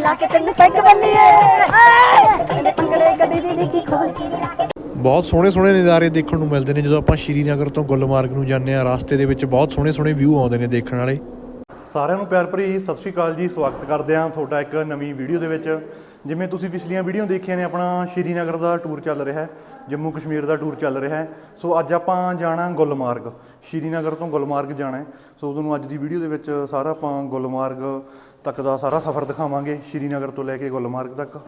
ਲਾ ਕੇ ਤੈਨੂੰ ਪੈਗ ਬੱਲੀਏ ਇਹਨੇ ਪੰਗੜੇ ਗੱਡੀ ਦੀ ਡਿੱਗੀ ਖੋਲ ਬਹੁਤ ਸੋਹਣੇ ਸੋਹਣੇ ਨਜ਼ਾਰੇ ਦੇਖਣ ਨੂੰ ਮਿਲਦੇ ਨੇ ਜਦੋਂ ਆਪਾਂ ਸ਼੍ਰੀਨਗਰ ਤੋਂ ਗੁਲਮਾਰਗ ਨੂੰ ਜਾਂਦੇ ਆ ਰਸਤੇ ਦੇ ਵਿੱਚ ਬਹੁਤ ਸੋਹਣੇ ਸੋਹਣੇ ਵਿਊ ਆਉਂਦੇ ਨੇ ਦੇਖਣ ਵਾਲੇ। ਸਾਰਿਆਂ ਨੂੰ ਪਿਆਰ ਭਰੀ ਸਤਿ ਸ਼੍ਰੀ ਅਕਾਲ ਜੀ ਸਵਾਗਤ ਕਰਦੇ ਹਾਂ ਤੁਹਾਡਾ ਇੱਕ ਨਵੀਂ ਵੀਡੀਓ ਦੇ ਵਿੱਚ। ਜਿਵੇਂ ਤੁਸੀਂ ਪਿਛਲੀਆਂ ਵੀਡੀਓ ਦੇਖੀਆਂ ਨੇ ਆਪਣਾ ਸ਼੍ਰੀਨਗਰ ਦਾ ਟੂਰ ਚੱਲ ਰਿਹਾ ਹੈ ਜੰਮੂ ਕਸ਼ਮੀਰ ਦਾ ਟੂਰ ਚੱਲ ਰਿਹਾ ਹੈ। ਸੋ ਅੱਜ ਆਪਾਂ ਜਾਣਾ ਗੁਲਮਾਰਗ ਸ਼੍ਰੀਨਗਰ ਤੋਂ ਗੁਲਮਾਰਗ ਜਾਣਾ ਹੈ। ਸੋ ਤੁਹਾਨੂੰ ਅੱਜ ਦੀ ਵੀਡੀਓ ਦੇ ਵਿੱਚ ਸਾਰਾ ਆਪਾਂ ਗੁਲਮਾਰਗ ਤੱਕ ਦਾ ਸਾਰਾ ਸਫ਼ਰ ਦਿਖਾਵਾਂਗੇ ਸ਼੍ਰੀਨਗਰ ਤੋਂ ਲੈ ਕੇ ਗੁਲਮਾਰਗ ਤੱਕ।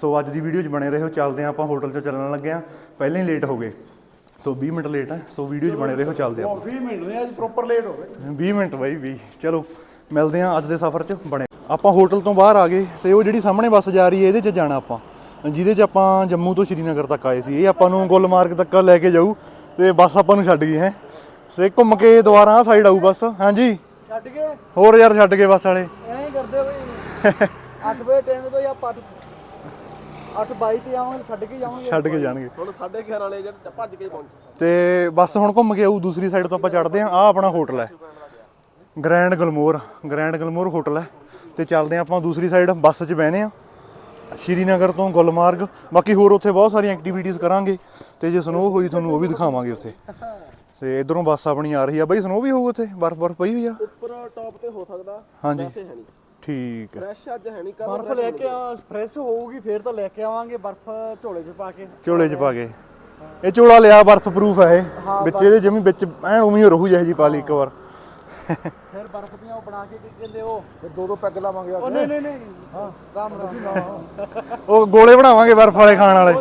ਸੋ ਅੱਜ ਦੀ ਵੀਡੀਓ 'ਚ ਬਣੇ ਰਹੋ ਚੱਲਦੇ ਹਾਂ ਆਪਾਂ ਹੋਟਲ 'ਚ ਚੱਲਣ ਲੱਗੇ ਹਾਂ। ਪਹਿਲਾਂ ਹੀ ਲੇਟ ਹੋ ਗਏ। ਸੋ 20 ਮਿੰਟ ਲੇਟ ਹੈ ਸੋ ਵੀਡੀਓ 'ਚ ਬਣੇ ਰਹੋ ਚੱਲਦੇ ਆਪਾਂ। 20 ਮਿੰਟ ਨੇ ਅੱਜ ਪ੍ਰੋਪਰ ਲੇਟ ਹੋ ਗਏ। 20 ਮਿੰਟ ਬਾਈ 20 ਚਲੋ ਮਿਲਦੇ ਹਾਂ ਅੱਜ ਦੇ ਸਫ਼ਰ 'ਚ। ਬਣੇ। ਆਪਾਂ ਹੋਟਲ ਤੋਂ ਬਾਹਰ ਆ ਗਏ ਤੇ ਉਹ ਜਿਹੜੀ ਸਾਹਮਣੇ ਬੱਸ ਜਾ ਰਹੀ ਹੈ ਇਹਦੇ 'ਚ ਜਾਣਾ ਆਪਾਂ। ਜਿਹਦੇ 'ਚ ਆਪਾਂ ਜੰਮੂ ਤੋਂ ਸ਼੍ਰੀਨਗਰ ਤੱਕ ਆਏ ਸੀ। ਇਹ ਆਪਾਂ ਨੂੰ ਗੁਲਮਾਰਗ ਤੱਕ ਲੈ ਕੇ ਜਾਊ ਤੇ ਬੱਸ ਆਪਾਂ ਨੂੰ ਛੱਡ ਗਈ ਹੈ। ਤੇ ਘੁੰਮ ਕੇ ਦੁਬਾਰਾ ਆ ਸਾਈਡ ਆਊ ਬੱਸ। ਹਾਂਜੀ? ਛੱਡ ਕੇ ਹੋਰ ਯਾਰ ਛੱਡ ਗਏ ਬੱਸ ਵਾਲੇ। ਹੀ ਕਰਦੇ ਬਈ। 8 ਵਜੇ ਟਾਈਮ ਤੋਂ ਜਾਂ 8 8 22 ਤੇ ਆਵਾਂਗੇ ਛੱਡ ਕੇ ਜਾਵਾਂਗੇ। ਛੱਡ ਕੇ ਜਾਣਗੇ। ਹੁਣ 11:30 ਵਾਲੇ ਜਿਹੜੇ ਭੱਜ ਕੇ ਪਹੁੰਚ। ਤੇ ਬੱਸ ਹੁਣ ਘੁੰਮ ਕੇ ਆਊ ਦੂਸਰੀ ਸਾਈਡ ਤੋਂ ਆਪਾਂ ਚੜਦੇ ਹਾਂ। ਆ ਆਪਣਾ ਹੋਟਲ ਹੈ। Grand Glamour grand Glamour hotel ਹੈ। ਤੇ ਚੱਲਦੇ ਹਾਂ ਆਪਾਂ ਦੂਸਰੀ ਸਾਈਡ ਬੱਸ 'ਚ ਬਹਿਨੇ ਆ ਸ਼੍ਰੀਨਗਰ ਤੋਂ ਗੁਲਮਾਰਗ। ਬਾਕੀ ਹੋਰ ਉੱਥੇ ਬਹੁਤ ਸਾਰੀਆਂ ਐਕਟੀਵਿਟੀਜ਼ ਕਰਾਂਗੇ। ਤੇ ਜੇ ਸਨੋ ਹੋਈ ਤੁਹਾਨੂੰ ਉਹ ਵੀ ਦਿਖਾਵਾਂਗੇ ਉੱਥੇ। ਤੇ ਇਧਰੋਂ ਬੱਸ ਆਪਣੀ ਆ ਰਹੀ ਆ। ਬਈ ਸਨੋ ਵੀ ਹੋਊ ਉੱਥੇ ਬਰਫ਼ ਬਰਫ਼ ਪਈ ਹੋਈ ਆ। ਉੱਪਰ ਟੌਪ ਤੇ ਹੋ ਸਕਦਾ। ਹਾਂਜੀ। ਵੈਸੇ ਹੈ ਨਹੀਂ। ਠੀਕ ਹੈ। ਫਰੈਸ਼ ਅੱਜ ਹੈ ਨਹੀਂ ਕਰ ਬਰਫ਼ ਲੈ ਕੇ ਆ ਫਰੈਸ਼ ਹੋਊਗੀ ਫੇਰ ਤਾਂ ਲੈ ਕੇ ਆਵਾਂਗੇ ਬਰਫ਼ ਝੋਲੇ 'ਚ ਪਾ ਕੇ। ਝੋਲੇ 'ਚ ਪਾ ਕੇ। ਇਹ ਝੋਲਾ ਲਿਆ ਬਰਫ਼ ਪ੍ਰੂਫ ਹੈ ਇਹ ਵਿੱਚ ਇਹਦੇ ਜਮੀ ਵਿੱਚ ਐਨ ਉਵੇਂ ਹੀ ਰਹੂ ਜਿਹੇ ਜੀ ਪਾ ਲਈ ਇੱਕ ਵਾਰ। ਫਿਰ ਬਰਫ਼ ਦੀਆਂ ਉਹ ਬਣਾ ਕੇ ਕੀ ਕਹਿੰਦੇ ਉਹ? ਫਿਰ ਦੋ ਦੋ ਪੈਗ ਲਾਵਾਂਗੇ ਉਹ ਨਹੀਂ ਨਹੀਂ ਨਹੀਂ। ਹਾਂ ਰਾਮ ਰਾਮ ਉਹ ਗੋਲੇ ਬਣਾਵਾਂਗੇ ਬਰਫ਼ ਵਾਲੇ ਖਾਣ ਵਾਲੇ।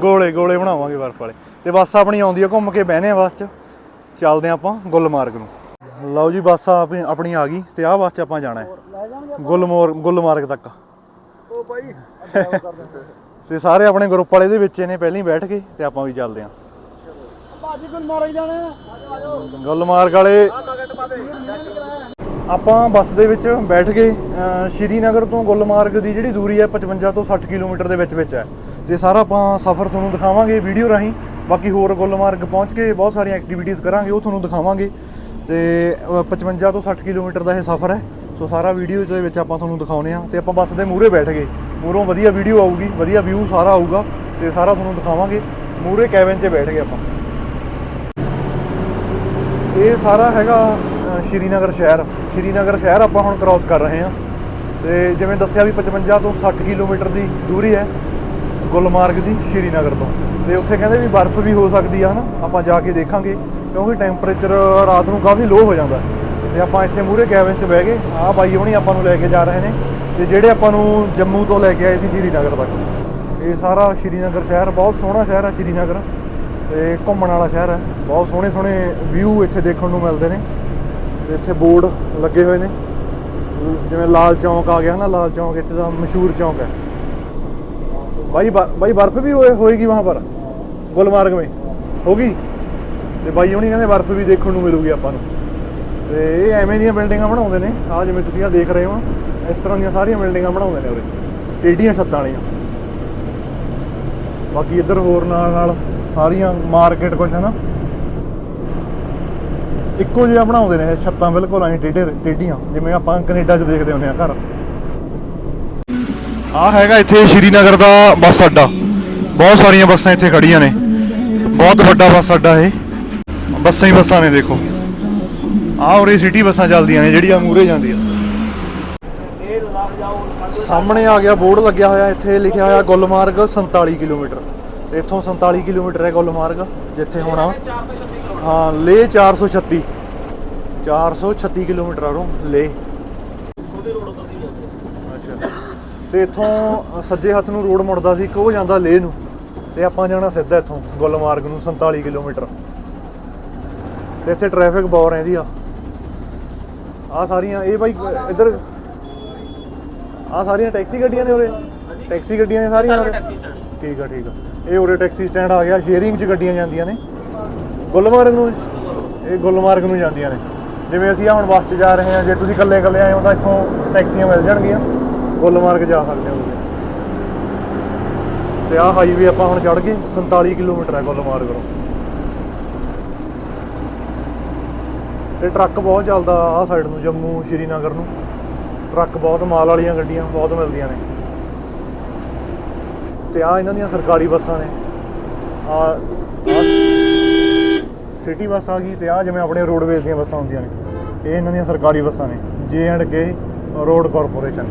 ਗੋਲੇ ਗੋਲੇ ਬਣਾਵਾਂਗੇ ਬਰਫ਼ ਵਾਲੇ। ਤੇ ਬੱਸ ਆਪਣੀ ਆਉਂਦੀ ਆ ਘੁੰਮ ਕੇ ਬਹਿਨੇ ਆ ਬੱਸ 'ਚ। ਚੱਲਦੇ ਆਪਾਂ ਗੁਲਮਾਰਗ ਨੂੰ। ਲਓ ਜੀ ਬੱਸ ਆਪਣੀ ਆਪਣੀ ਆ ਗਈ ਤੇ ਆਹ ਬੱਸ 'ਚ ਆਪਾਂ ਜਾਣਾ ਹੈ। ਗੁਲਮੋਰ ਗੁਲਮਾਰਗ ਤੱਕ। ਉਹ ਬਾਈ ਤੇ ਸਾਰੇ ਆਪਣੇ ਗਰੁੱਪ ਵਾਲੇ ਦੇ ਵਿੱਚ ਨੇ ਪਹਿਲਾਂ ਹੀ ਬੈਠ ਕੇ ਤੇ ਆਪਾਂ ਵੀ ਚੱਲਦੇ ਆ ਬਾਜੀ ਜਾਣੇ ਆਜੋ ਗੁਲਮਾਰਗ ਵਾਲੇ ਆਪਾਂ ਬੱਸ ਦੇ ਵਿੱਚ ਬੈਠ ਗਏ ਅਹ ਸ਼੍ਰੀਨਗਰ ਤੋਂ ਗੁਲਮਾਰਗ ਦੀ ਜਿਹੜੀ ਦੂਰੀ ਹੈ 55 ਤੋਂ 60 ਕਿਲੋਮੀਟਰ ਦੇ ਵਿੱਚ ਵਿੱਚ ਹੈ। ਤੇ ਸਾਰਾ ਆਪਾਂ ਸਫ਼ਰ ਤੁਹਾਨੂੰ ਦਿਖਾਵਾਂਗੇ ਵੀਡੀਓ ਰਾਹੀਂ। ਬਾਕੀ ਹੋਰ ਗੁਲਮਾਰਗ ਪਹੁੰਚ ਕੇ ਬਹੁਤ ਸਾਰੀਆਂ ਐਕਟੀਵਿਟੀਜ਼ ਕਰਾਂਗੇ ਉਹ ਤੁਹਾਨੂੰ ਦਿਖਾਵਾਂਗੇ। ਤੇ, ਅਹ 55 ਤੋਂ 60 ਕਿਲੋਮੀਟਰ ਦਾ ਇਹ ਸਫ਼ਰ ਹੈ। ਸੋ ਸਾਰਾ ਵੀਡੀਓ ਦੇ ਵਿੱਚ ਆਪਾਂ ਤੁਹਾਨੂੰ ਦਿਖਾਉਨੇ ਆ ਤੇ ਆਪਾਂ ਬੱਸ ਦੇ ਮੂਹਰੇ ਬੈਠ ਗਏ। ਮੂਹਰੋਂ ਵਧੀਆ ਵੀਡੀਓ ਆਊਗੀ, ਵਧੀਆ ਵਿਊ ਸਾਰਾ ਆਊਗਾ ਤੇ ਸਾਰਾ ਤੁਹਾਨੂੰ ਦਿਖਾਵਾਂਗੇ। ਮੂਹਰੇ ਕੈਬਨ 'ਚ ਬੈਠ ਗਏ ਆਪਾਂ। ਇਹ ਸਾਰਾ ਹੈਗਾ ਸ਼੍ਰੀਨਗਰ ਸ਼ਹਿਰ। ਸ਼੍ਰੀਨਗਰ ਸ਼ਹਿਰ ਆਪਾਂ ਹੁਣ ਕ੍ਰਾਸ ਕਰ ਰਹੇ ਹਾਂ। ਤੇ ਜਿਵੇਂ ਦੱਸਿਆ ਵੀ 55 ਤੋਂ 60 ਕਿਲੋਮੀਟਰ ਦੀ ਦੂਰੀ ਹੈ, ਗੁਲਮਾਰਗ ਦੀ ਸ਼੍ਰੀਨਗਰ ਤੋਂ। ਤੇ ਉੱਥੇ ਕਹਿੰਦੇ ਵੀ ਬਰਫ਼ ਵੀ ਹੋ ਸਕਦੀ ਆ, ਹਨਾ? ਆਪਾਂ ਜਾ ਕੇ ਦੇਖਾਂਗੇ। ਕਿਉਂਕਿ ਟੈਂਪਰੇਚਰ ਰਾਤ ਨੂੰ ਕਾਫੀ ਲੋ ਹੋ ਜਾਂਦਾ। ਤੇ ਆਪਾਂ ਇੱਥੇ ਮੂਹਰੇ ਕੈਬਨ 'ਚ ਬਹਿ ਗਏ। ਆਹ ਬਾਈ ਹੋਣੀ ਆਪਾਂ ਨੂੰ ਲੈ ਕੇ ਜਾ ਰਹੇ ਨੇ। ਤੇ ਜਿਹੜੇ ਆਪਾਂ ਨੂੰ ਜੰਮੂ ਤੋਂ ਲੈ ਕੇ ਆਏ ਸੀ ਸ਼੍ਰੀਨਗਰ ਤੱਕ। ਇਹ ਸਾਰਾ ਸ਼੍ਰੀਨਗਰ ਸ਼ਹਿਰ, ਬਹੁਤ ਸੋਹਣਾ ਸ਼ਹਿਰ ਹੈ ਸ਼੍ਰੀਨਗਰ। ਤੇ ਘੁੰਮਣ ਵਾਲਾ ਸ਼ਹਿਰ ਹੈ ਬਹੁਤ ਸੋਹਣੇ ਸੋਹਣੇ ਵਿਊ ਇੱਥੇ ਦੇਖਣ ਨੂੰ ਮਿਲਦੇ ਨੇ। ਤੇ ਇੱਥੇ ਬੋਰਡ ਲੱਗੇ ਹੋਏ ਨੇ। ਜਿਵੇਂ ਲਾਲ ਚੌਂਕ ਆ ਗਿਆ ਨਾ, ਲਾਲ ਚੌਂਕ ਇੱਥੇ ਦਾ ਮਸ਼ਹੂਰ ਚੌਂਕ ਹੈ ਭਾਈ ਬ- ਭਾਈ ਬਰਫ਼ ਵੀ ਹੋਏ, ਹੋਏਗੀ ਵਹਾਂ ਪਰ। ਗੁਲਮਾਰਗ में ਹੋਗੀ ਤੇ ਬਾਈ ਹੁਣੀ ਕਹਿੰਦੇ ਬਰਫ਼ ਵੀ ਦੇਖਣ ਨੂੰ ਮਿਲੂਗੀ ਆਪਾਂ ਨੂੰ। ਤੇ ਇਹ ਐਵੇਂ ਦੀਆਂ ਬਿਲਡਿੰਗਾਂ ਬਣਾਉਂਦੇ ਨੇ। ਆ ਜਿਵੇਂ ਤੁਸੀਂ ਆ ਦੇਖ ਰਹੇ ਹੋ, ਇਸ ਤਰ੍ਹਾਂ ਦੀਆਂ ਸਾਰੀਆਂ ਬਿਲਡਿੰਗਾਂ ਬਣਾਉਂਦੇ ਨੇ ਉਰੇ। ਟੇਡੀਆਂ ਛੱਤਾਂ ਵਾਲੀਆਂ। ਬਾਕੀ ਇੱਧਰ ਹੋਰ ਨਾਲ ਨਾਲ ਸਾਰੀਆਂ ਮਾਰਕੀਟ ਕੁਛ ਹੈ ਨਾ। ਇੱਕੋ ਜਿਹਾ ਬਣਾਉਂਦੇ ਨੇ ਇਹ ਛੱਤਾਂ ਬਿਲਕੁਲ ਐਂ ਟੇਢੇ ਟੇਢੀਆਂ। ਜਿਵੇਂ ਆਪਾਂ ਕੈਨੇਡਾ 'ਚ ਦੇਖਦੇ ਹੁੰਦੇ ਆ ਘਰ। ਆ ਹੈਗਾ ਇੱਥੇ ਸ਼੍ਰੀਨਗਰ ਦਾ ਬੱਸ ਅੱਡਾ। ਬਹੁਤ ਸਾਰੀਆਂ ਬੱਸਾਂ ਇੱਥੇ ਖੜੀਆਂ ਨੇ। ਬਹੁਤ ਵੱਡਾ ਬੱਸ ਅੱਡਾ ਇਹ। ਬੱਸਾਂ ਹੀ ਬੱਸਾਂ ਨੇ ਦੇਖੋ। ਆ ਉਰੇ ਸਿਟੀ ਬੱਸਾਂ ਚੱਲਦੀਆਂ ਨੇ, ਜਿਹੜੀਆਂ ਮੂਰੇ ਜਾਂਦੀਆਂ। ਸਾਹਮਣੇ ਆ ਗਿਆ ਬੋਰਡ ਲੱਗਿਆ ਹੋਇਆ, ਇੱਥੇ ਲਿਖਿਆ ਹੋਇਆ ਗੁਲਮਾਰਗ 47 ਕਿਲੋਮੀਟਰ। ਇੱਥੋਂ 47 ਕਿਲੋਮੀਟਰ ਹੈ ਗੁਲਮਾਰਗ, ਜਿੱਥੇ ਹੋਣਾ ਹਾਂ, ਲੇ 436 436 ਕਿਲੋਮੀਟਰ ਆ ਲੇ। ਅੱਛਾ। ਤੇ ਇੱਥੋਂ ਸੱਜੇ ਹੱਥ ਨੂੰ ਰੋਡ ਮੁੜਦਾ ਸੀ, ਇੱਕ ਉਹ ਜਾਂਦਾ ਲੇ ਨੂੰ। ਤੇ ਆਪਾਂ ਜਾਣਾ ਸਿੱਧਾ ਇੱਥੋਂ, ਗੁਲਮਾਰਗ ਨੂੰ 47 ਕਿਲੋਮੀਟਰ। ਤੇ ਇੱਥੇ ਟ੍ਰੈਫਿਕ ਬਹੁਤ ਰਹਿੰਦੀ ਆ। ਆ ਸਾਰੀਆਂ ਇਹ ਬਾਈ ਇੱਧਰ ਆ ਸਾਰੀਆਂ ਟੈਕਸੀ ਗੱਡੀਆਂ ਨੇ ਉਰੇ। ਟੈਕਸੀ ਗੱਡੀਆਂ ਨੇ ਸਾਰੀਆਂ ਉਰੇ। ਠੀਕ ਆ ਠੀਕ ਆ। ਇਹ ਉਰੇ ਟੈਕਸੀ ਸਟੈਂਡ ਆ ਗਿਆ ਸ਼ੇਅਰਿੰਗ 'ਚ ਗੱਡੀਆਂ ਜਾਂਦੀਆਂ ਨੇ। ਗੁਲਮਾਰਗ ਨੂੰ ਇਹ ਗੁਲਮਾਰਗ ਨੂੰ ਜਾਂਦੀਆਂ ਨੇ। ਜਿਵੇਂ ਅਸੀਂ ਆ ਹੁਣ ਬੱਸ 'ਚ ਜਾ ਰਹੇ ਹਾਂ ਜੇ ਤੁਸੀਂ ਇਕੱਲੇ ਇਕੱਲੇ ਆਏ ਹੋ ਤਾਂ ਇੱਥੋਂ ਟੈਕਸੀਆਂ ਮਿਲ ਜਾਣਗੀਆਂ। ਗੁਲਮਾਰਗ ਜਾ ਸਕਦੇ ਹੋ। ਤੇ ਆਹ ਹਾਈਵੇ ਆਪਾਂ ਹੁਣ ਚੜ ਗਏ 47 ਕਿਲੋਮੀਟਰ ਹੈ ਗੁਲਮਾਰਗ ਤੋਂ ਤੇ ਟਰੱਕ ਬਹੁਤ ਚੱਲਦਾ ਆਹ ਸਾਈਡ ਨੂੰ, ਜੰਮੂ ਸ਼੍ਰੀਨਗਰ ਨੂੰ। ਟਰੱਕ ਬਹੁਤ ਮਾਲ ਵਾਲੀਆਂ ਗੱਡੀਆਂ ਬਹੁਤ ਮਿਲਦੀਆਂ ਨੇ। ਤੇ ਆ ਇਹਨਾਂ ਦੀਆਂ ਸਰਕਾਰੀ ਬੱਸਾਂ ਨੇ। ਆ ਸਿਟੀ ਬੱਸ ਆ ਗਈ ਤੇ ਆ ਜਿਵੇਂ ਆਪਣੇ ਰੋਡਵੇਜ਼ ਦੀਆਂ ਬੱਸਾਂ ਹੁੰਦੀਆਂ ਨੇ। ਇਹ ਇਹਨਾਂ ਦੀਆਂ ਸਰਕਾਰੀ ਬੱਸਾਂ ਨੇ ਜੇ ਐਂਡ ਕੇ ਰੋਡ ਕਾਰਪੋਰੇਸ਼ਨ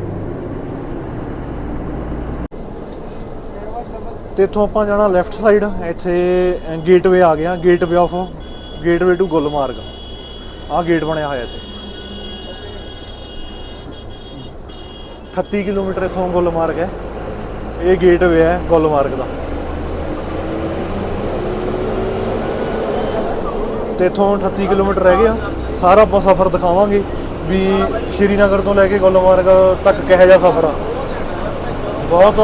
ਤੇ ਇੱਥੋਂ ਆਪਾਂ ਜਾਣਾ ਲੈਫਟ ਸਾਈਡ ਇੱਥੇ ਗੇਟਵੇ ਆ ਗਿਆ gateway of gateway to Gulmarg ਆਹ ਗੇਟ ਬਣਿਆ ਹੋਇਆ ਇੱਥੇ। 38 ਕਿਲੋਮੀਟਰ ਇੱਥੋਂ ਗੁਲਮਾਰਗ ਹੈ। ਇਹ ਗੇਟ ਵੇ ਹੈ ਗੁਲਮਾਰਗ ਦਾ। ਤੇ ਇੱਥੋਂ 38 ਕਿਲੋਮੀਟਰ ਰਹਿ ਗਿਆ। ਸਾਰਾ ਆਪਾਂ ਸਫ਼ਰ ਦਿਖਾਵਾਂਗੇ ਵੀ ਸ਼੍ਰੀਨਗਰ ਤੋਂ ਲੈ ਕੇ ਗੁਲਮਾਰਗ ਤੱਕ ਕਿਹੋ ਜਿਹਾ ਸਫ਼ਰ ਆ। ਬਹੁਤ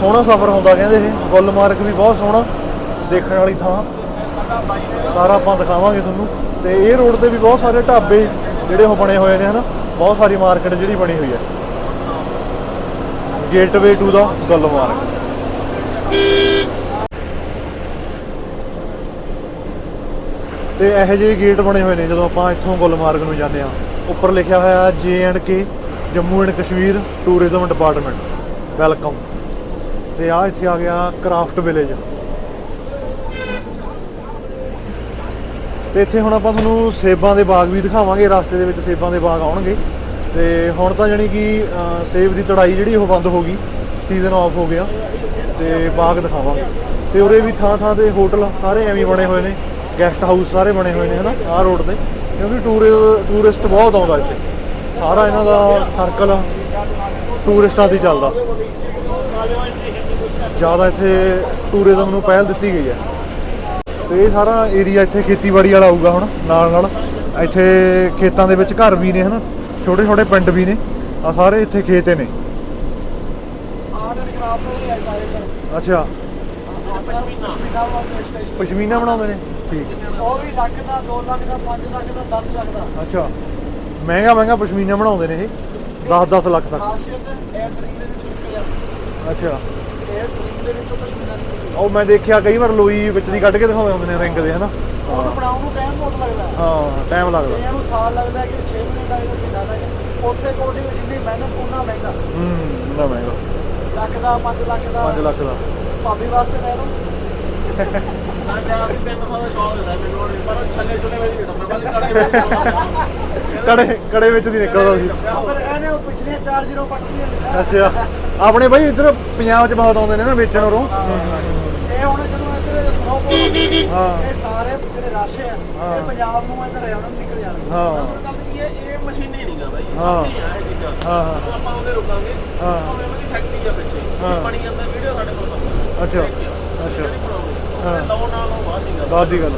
ਸੋਹਣਾ ਸਫ਼ਰ ਹੁੰਦਾ ਕਹਿੰਦੇ ਇਹ। ਗੁਲਮਾਰਗ ਵੀ ਬਹੁਤ ਸੋਹਣਾ ਦੇਖਣ ਵਾਲੀ ਥਾਂ। ਸਾਰਾ ਆਪਾਂ ਦਿਖਾਵਾਂਗੇ ਤੁਹਾਨੂੰ। ਤੇ ਇਹ ਰੋਡ ਤੇ ਵੀ ਬਹੁਤ ਸਾਰੇ ਢਾਬੇ ਜਿਹੜੇ ਉਹ ਬਣੇ ਹੋਏ ਨੇ, ਹਨਾ? ਬਹੁਤ ਸਾਰੀ ਮਾਰਕੀਟ ਜਿਹੜੀ ਬਣੀ ਹੋਈ ਹੈ। ਗੇਟਵੇ ਟੂ ਦਾ ਗੁਲਮਾਰਗ ਤੇ ਇਹੋ ਜਿਹੇ ਗੇਟ ਬਣੇ ਹੋਏ ਨੇ, ਜਦੋਂ ਆਪਾਂ ਇੱਥੋਂ ਗੁਲਮਾਰਗ ਨੂੰ ਜਾਂਦੇ ਆ ਉੱਪਰ ਲਿਖਿਆ ਹੋਇਆ J and K Jammu and Kashmir tourism department welcome ਤੇ ਆ ਇੱਥੇ ਆ ਗਿਆ ਕਰਾਫਟ ਵਿਲੇਜ ਤੇ ਇੱਥੇ ਹੁਣ ਆਪਾਂ ਤੁਹਾਨੂੰ ਸੇਬਾਂ ਦੇ ਬਾਗ ਵੀ ਦਿਖਾਵਾਂਗੇ, ਰਸਤੇ ਦੇ ਵਿੱਚ ਸੇਬਾਂ ਦੇ ਬਾਗ ਆਉਣਗੇ। ਤੇ ਹੁਣ ਤਾਂ ਜਾਣੀ ਕਿ ਸੇਬ ਦੀ ਤੜਾਈ ਜਿਹੜੀ ਉਹ ਬੰਦ ਹੋ ਗਈ ਸੀਜ਼ਨ ਆਫ ਹੋ ਗਿਆ, ਤੇ ਬਾਗ ਦਿਖਾਵਾਂਗੇ। ਤੇ ਉਰੇ ਵੀ ਥਾਂ ਥਾਂ ਤੇ ਹੋਟਲ ਸਾਰੇ ਐਵੇਂ ਬਣੇ ਹੋਏ ਨੇ ਗੈਸਟ ਹਾਊਸ ਸਾਰੇ ਬਣੇ ਹੋਏ ਨੇ, ਹਨਾ, ਆਹ ਰੋਡ ਤੇ। ਕਿਉਂਕਿ ਟੂਰ ਟੂਰਿਸਟ ਬਹੁਤ ਆਉਂਦਾ ਇੱਥੇ। ਸਾਰਾ ਇਹਨਾਂ ਦਾ ਸਰਕਲ ਟੂਰਿਸਟਾਂ ਦੀ ਚੱਲਦਾ। ਜ਼ਿਆਦਾ ਇੱਥੇ ਟੂਰਿਜ਼ਮ ਨੂੰ ਪਹਿਲ ਦਿੱਤੀ ਗਈ ਹੈ। ਤੇ ਇਹ ਸਾਰਾ ਏਰੀਆ ਇੱਥੇ ਖੇਤੀਬਾੜੀ ਵਾਲਾ ਆਊਗਾ ਹੁਣ ਨਾਲ ਨਾਲ ਇੱਥੇ ਖੇਤਾਂ ਦੇ ਵਿੱਚ ਘਰ ਵੀ ਨੇ ਹਨਾ ਛੋਟੇ ਛੋਟੇ ਪਿੰਡ ਵੀ ਨੇ ਆ ਸਾਰੇ ਇੱਥੇ ਖੇਤ ਨੇ। ਅੱਛਾ। ਪਸ਼ਮੀਨਾ ਬਣਾਉਂਦੇ ਨੇ ਠੀਕ। ਉਹ ਵੀ ਲੱਖ ਦਾ 2 ਲੱਖ ਦਾ 5 ਲੱਖ ਦਾ 10 ਲੱਖ ਦਾ ਅੱਛਾ। ਮਹਿੰਗਾ ਮਹਿੰਗਾ ਪਸ਼ਮੀਨਾ ਬਣਾਉਂਦੇ ਨੇ ਇਹ 10 10 ਲੱਖ ਤੱਕ। ਖਾਸੀਅਤ ਇਸ ਰਿੰਗ ਦੇ ਵਿੱਚ ਨਿਕਲ ਜਾਂਦੀ ਅੱਛਾ। ਹੈ ਇਸ ਰਿੰਗ ਦੇ ਵਿੱਚੋਂ ਪਸ਼ਮੀਨਾ ਨਿਕਲਦੀ ਹੈ ਉਹ ਮੈਂ ਦੇਖਿਆ ਕਈ ਵਾਰ ਲੋਈ ਵਿੱਚ ਦੀ ਕੱਢ ਕੇ ਦਿਖਾਉਂਦੇ ਹੁੰਦੇ ਨੇ ਰਿੰਗ ਦੇ ਹਨਾ? ਉਹਨੂੰ ਬਣਾਉਣ ਨੂੰ ਟਾਈਮ ਬਹੁਤ ਲੱਗਦਾ। ਹੈ ਟਾਈਮ ਲੱਗਦਾ। ਕਈਆਂ ਨੂੰ ਸਾਲ ਲੱਗਦਾ ਕਿ 6 ਮਹੀਨੇ ਲੱਗਦਾ ਮਹੀਨਾ ਲੱਗਦਾ ਉਸੇ ਕੋਡੀ ਜਿੰਨੀ ਮਿਹਨਤ ਉਹਨਾਂ ਮਹਿੰਗਾ। ਹੂੰ ਨਾ ਮਹਿੰਗਾ। ਲੱਖ ਦਾ 5 ਲੱਖ ਦਾ। 5 ਲੱਖ ਦਾ। ਭਾਬੀ ਵਾਸਤੇ ਲੈ ਲਓ ਨਾ ਜਾ ਵੀ ਪਿੰਡ ਦਾ ਸ਼ੌਕ ਹੁੰਦਾ ਮੈਨੂੰ ਪਰ ਛੱਲੇ ਛੁੱਲੇ ਵਿੱਚ ਕੜੇ ਕੜੇ ਕੜੇ ਵਿੱਚ ਦੀ ਨਿਕਲਦਾ ਸੀ। ਪਰ ਇਹਨੇ ਉਹ ਪਿਛਲੀਆਂ 4 ਜ਼ੀਰੋ ਪੱਟਦੀਆਂ ਨੇ ਅੱਛਾ। ਆਪਣੇ ਬਾਈ ਇੱਧਰ ਪੰਜਾਬ 'ਚ ਬਹੁਤ ਆਉਂਦੇ ਨੇ ਨਾ ਵੇਚਣ ਉਰੋਂ। ਇਹ ਹੁਣ ਜਦੋਂ ਇੱਧਰ ਸਨੋਫਾਲ ਹੁੰਦੀ ਹਾਂ। ਇਹ ਸਾਰੇ ਜਿਹੜੇ ਰਸ਼ ਹੈ ਹਾਂ। ਇਹ ਪੰਜਾਬ ਨੂੰ ਇੱਧਰ ਨੂੰ ਨਿਕਲ ਜਾਣਗੇ ਹਾਂ। ਗੱਲ ਕੀ ਹੈ ਇਹ ਮਸ਼ੀਨੀ ਨਹੀਂਗਾ ਬਾਈ। ਹਾਂ। ਹੱਥੀਂ ਆ ਇਹ ਚੀਜ਼ਾਂ। ਹਾਂ ਹਾਂ। ਜਦੋਂ ਆਪਾਂ ਉਹਦੇ ਰੁਕਾਂਗੇ। ਹਾਂ। ਭਾਵੇਂ ਉਹਦੀ ਫੈਕਟਰੀ ਆ ਪਿੱਛੇ। ਹਾਂ। ਬਣੀ ਜਾਂਦਾ ਵੀਡੀਓ ਸਾਡੇ ਕੋਲ ਅੱਛਾ। ਅੱਛਾ। ਅੱਛਾ ਹਾਂ ਲਾਉ ਨਾਲ ਉਹ ਬਾਅਦ ਦੀ ਗੱਲ। ਬਾਤ ਦੀ ਗੱਲ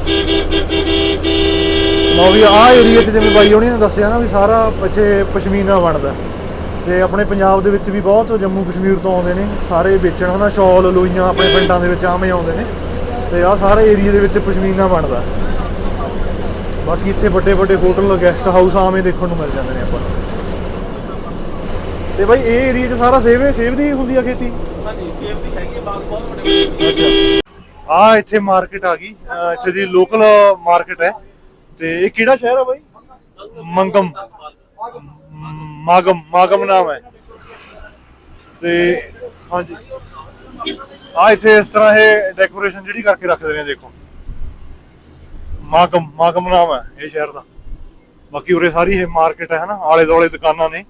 ਲਓ ਵੀ ਆਹ ਏਰੀਆ 'ਚ ਜਿਵੇਂ ਬਾਈ ਹੋਣੀ ਨੇ ਦੱਸਿਆ ਨਾ ਵੀ ਸਾਰਾ ਪਿੱਛੇ ਪਸ਼ਮੀਨਾ ਬਣਦਾ। ਤੇ ਆਪਣੇ ਪੰਜਾਬ ਦੇ ਵਿੱਚ ਵੀ ਬਹੁਤ ਜੰਮੂ ਕਸ਼ਮੀਰ ਤੋਂ ਆਉਂਦੇ ਨੇ। ਸਾਰੇ ਵੇਚਣ ਹਨਾ ਸ਼ਾਲ ਲੋਈਆਂ ਆਪਣੇ ਪਿੰਡਾਂ ਦੇ ਵਿੱਚ ਆਵੇਂ ਆਉਂਦੇ ਨੇ। ਤੇ ਆਹ ਸਾਰੇ ਏਰੀਆ ਦੇ ਵਿੱਚ ਪਸ਼ਮੀਨਾ ਬਣਦਾ। ਬਾਕੀ ਇੱਥੇ ਵੱਡੇ ਵੱਡੇ ਹੋਟਲ ਗੈਸਟ ਹਾਊਸ ਆਵੇਂ ਦੇਖਣ ਨੂੰ ਮਿਲ ਜਾਂਦੇ ਨੇ ਆਪਾਂ। ਤੇ ਬਾਈ ਇਹ ਏਰੀਆ 'ਚ ਸਾਰਾ ਸੇਬ ਹੈ? ਸੇਬ ਦੀ ਹੁੰਦੀ ਆ ਖੇਤੀ? ਹਾਂਜੀ ਸੇਬ ਦੀ ਹੈਗੀ ਬਾਗ ਬਹੁਤ ਵੱਡੇ ਵੱਡੇ। ਅੱਛਾ। ਆ ਇੱਥੇ ਮਾਰਕੀਟ ਆ ਗਈ, ਅਹ ਇੱਥੇ ਦੀ ਲੋਕਲ ਮਾਰਕੀਟ ਹੈ। ਤੇ ਇਹ ਕਿਹੜਾ ਸ਼ਹਿਰ ਆ ਬਾਈ? ਮੰਗਮ। ਮਾਗਮ ਮਾਗਮ ਨਾਮ ਹੈ। ਤੇ ਹਾਂਜੀ। ਆ ਇੱਥੇ ਇਸ ਤਰ੍ਹਾਂ ਇਹ ਡੈਕੋਰੇਸ਼ਨ ਜਿਹੜੀ ਕਰਕੇ ਰੱਖਦੇ ਨੇ, ਦੇਖੋ। ਮਾਗਮ ਮਾਗਮ ਨਾਮ ਹੈ ਇਹ ਸ਼ਹਿਰ ਦਾ। ਬਾਕੀ ਉਰੇ ਸਾਰੀ ਇਹ ਮਾਰਕੀਟ ਹੈ ਹਨਾ ਆਲੇ ਦੁਆਲੇ ਦੁਕਾਨਾਂ ਨੇ।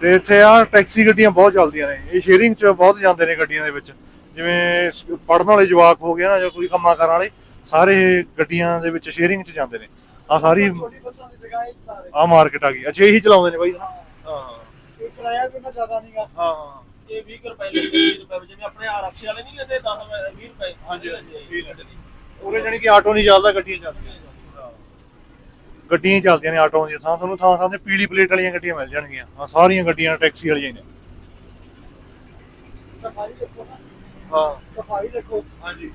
ਤੇ ਇੱਥੇ ਆ ਟੈਕਸੀ ਗੱਡੀਆਂ ਬਹੁਤ ਚੱਲਦੀਆਂ ਨੇ। ਇਹ ਸ਼ੇਅਰਿੰਗ 'ਚ ਬਹੁਤ ਜਾਂਦੇ ਨੇ ਗੱਡੀਆਂ ਦੇ ਵਿੱਚ। ਜਿਵੇਂ ਪੜਨ ਵਾਲੇ ਜਵਾਕ ਹੋ ਗਏ ਨਾ ਜਾਂ ਕੋਈ ਕੰਮਾਂ ਕਰਨ ਵਾਲੇ ਸਾਰੇ ਗੱਡੀਆਂ ਦੇ ਵਿੱਚ ਸ਼ੇਅਰਿੰਗ 'ਚ ਜਾਂਦੇ ਨੇ। ਆ ਸਾਰੀ ਛੋਟੀ ਬੱਸਾਂ ਦੀ ਜਗ੍ਹਾ ਇਹ ਚਲਾ ਰਹੇ ਆ ਮਾਰਕੀਟ ਆ ਗਈ। ਅੱਛਾ ਇਹੀ ਚਲਾਉਂਦੇ ਨੇ ਬਾਈ। ਹਾਂ। ਇਹ ਕਿਰਾਇਆ ਵੀ ਉਹਨਾਂ ਜ਼ਿਆਦਾ ਨਹੀਂਗਾ ਹਾਂ। ਇਹ 20 ਰੁਪਏ ਦੇ 20 ਰੁਪਏ ਜਿਵੇਂ ਆਪਣੇ ਆ ਰਕਸ਼ੇ ਵਾਲੇ ਨਹੀਂ ਲੈਂਦੇ 10 ਰੁਪਏ 20 ਰੁਪਏ। ਹਾਂਜੀ, ਹਾਂਜੀ ਉਰੇ ਜਾਨੀ ਕਿ ਆਟੋ ਨਹੀਂ ਚੱਲਦਾ ਗੱਡੀਆਂ ਚੱਲਦੀਆਂ। ਗੱਡੀਆਂ ਚੱਲਦੀਆਂ ਨੇ ਆਟੋ ਦੀਆਂ। ਥਾਂ ਤੁਹਾਨੂੰ ਥਾਂ ਥਾਂ ਤੇ ਪੀਲੀ ਪਲੇਟ ਵਾਲੀਆਂ ਗੱਡੀਆਂ ਮਿਲ ਜਾਣਗੀਆਂ। ਆ ਸਾਰੀਆਂ ਗੱਡੀਆਂ ਟੈਕਸੀ ਵਾਲੀਆਂ ਹੀ ਨੇ। ਸਫ਼ਾਈ ਦੇਖੋ ਨਾ। ਹਾਂ। ਸਫ਼ਾਈ ਦੇਖੋ। ਹਾਂਜੀ।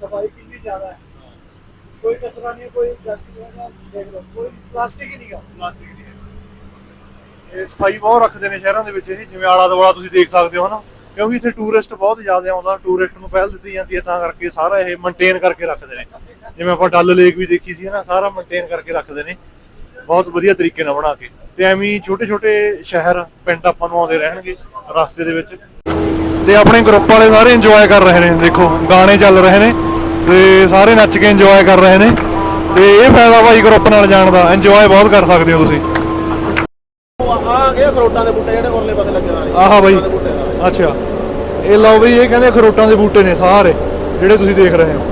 ਸਫ਼ਾਈ ਕਿੰਨੀ ਜ਼ਿਆਦਾ ਹੈ। ਕੋਈ ਕਚਰਾ ਨਹੀਂ ਕੋਈ ਡਸਟ ਨਹੀਂ ਦੇਖ ਲਓ ਕੋਈ ਪਲਾਸਟਿਕ ਹੀ ਨਹੀਂਗਾ ਇਹ ਸਫ਼ਾਈ ਬਹੁਤ ਰੱਖਦੇ ਨੇ ਸ਼ਹਿਰਾਂ ਦੇ ਵਿੱਚ ਇਹ ਜਿਵੇਂ ਆਲਾ ਦੁਆਲਾ ਤੁਸੀਂ ਦੇਖ ਸਕਦੇ ਹੋ ਹਨਾ। ਕਿਉਂਕਿ ਇੱਥੇ ਟੂਰਿਸਟ ਬਹੁਤ ਜ਼ਿਆਦਾ ਆਉਂਦਾ ਟੂਰਿਸਟ ਨੂੰ ਪਹਿਲ ਦਿੱਤੀ ਜਾਂਦੀ ਹੈ ਤਾਂ ਕਰਕੇ ਸਾਰਾ ਇਹ ਮੇਨਟੇਨ ਕਰਕੇ ਰੱਖਦੇ ਨੇ। ਜਿਵੇਂ ਆਪਾਂ ਡੱਲ ਲੇਕ ਵੀ ਦੇਖੀ ਸੀ ਨਾ ਸਾਰਾ ਮੇਨਟੇਨ ਕਰਕੇ ਰੱਖਦੇ ਨੇ। ਬਹੁਤ ਵਧੀਆ ਤਰੀਕੇ ਨਾਲ ਬਣਾ ਕੇ। ਤੇ ਐਵੇਂ ਛੋਟੇ ਛੋਟੇ ਸ਼ਹਿਰ ਪਿੰਡ ਆਪਾਂ ਨੂੰ ਆਉਂਦੇ ਰਹਿਣਗੇ ਰਸਤੇ ਦੇ ਵਿੱਚ। ਤੇ ਆਪਣੇ ਗਰੁੱਪ ਵਾਲੇ ਸਾਰੇ ਇੰਜੋਏ ਕਰ ਰਹੇ ਨੇ, ਦੇਖੋ, ਗਾਣੇ ਚੱਲ ਰਹੇ ਨੇ ਤੇ ਸਾਰੇ ਨੱਚ ਕੇ ਇੰਜੋਏ ਕਰ ਰਹੇ ਨੇ ਤੇ ਇਹ ਫਾਇਦਾ ਭਾਈ ਗਰੁੱਪ ਨਾਲ ਜਾਣ ਦਾ ਇੰਜੋਏ ਬਹੁਤ ਕਰ ਸਕਦੇ ਹੋ ਤੁਸੀਂ। ਉਹ ਆ ਗਏ ਦੇ ਬੂਟੇ ਜਿਹੜੇ ਉਰਲੇ ਪਾਸੇ ਲੱਗੇ ਹੋਏ ਆਹਾ ਬਾਈ, ਅੱਛਾ। ਇਹ ਲਓ ਬਈ, ਇਹ ਕਹਿੰਦੇ ਅਖਰੋਟਾਂ ਦੇ ਬੂਟੇ ਨੇ ਸਾਰੇ, ਜਿਹੜੇ ਤੁਸੀਂ ਦੇਖ ਰਹੇ ਹੋ।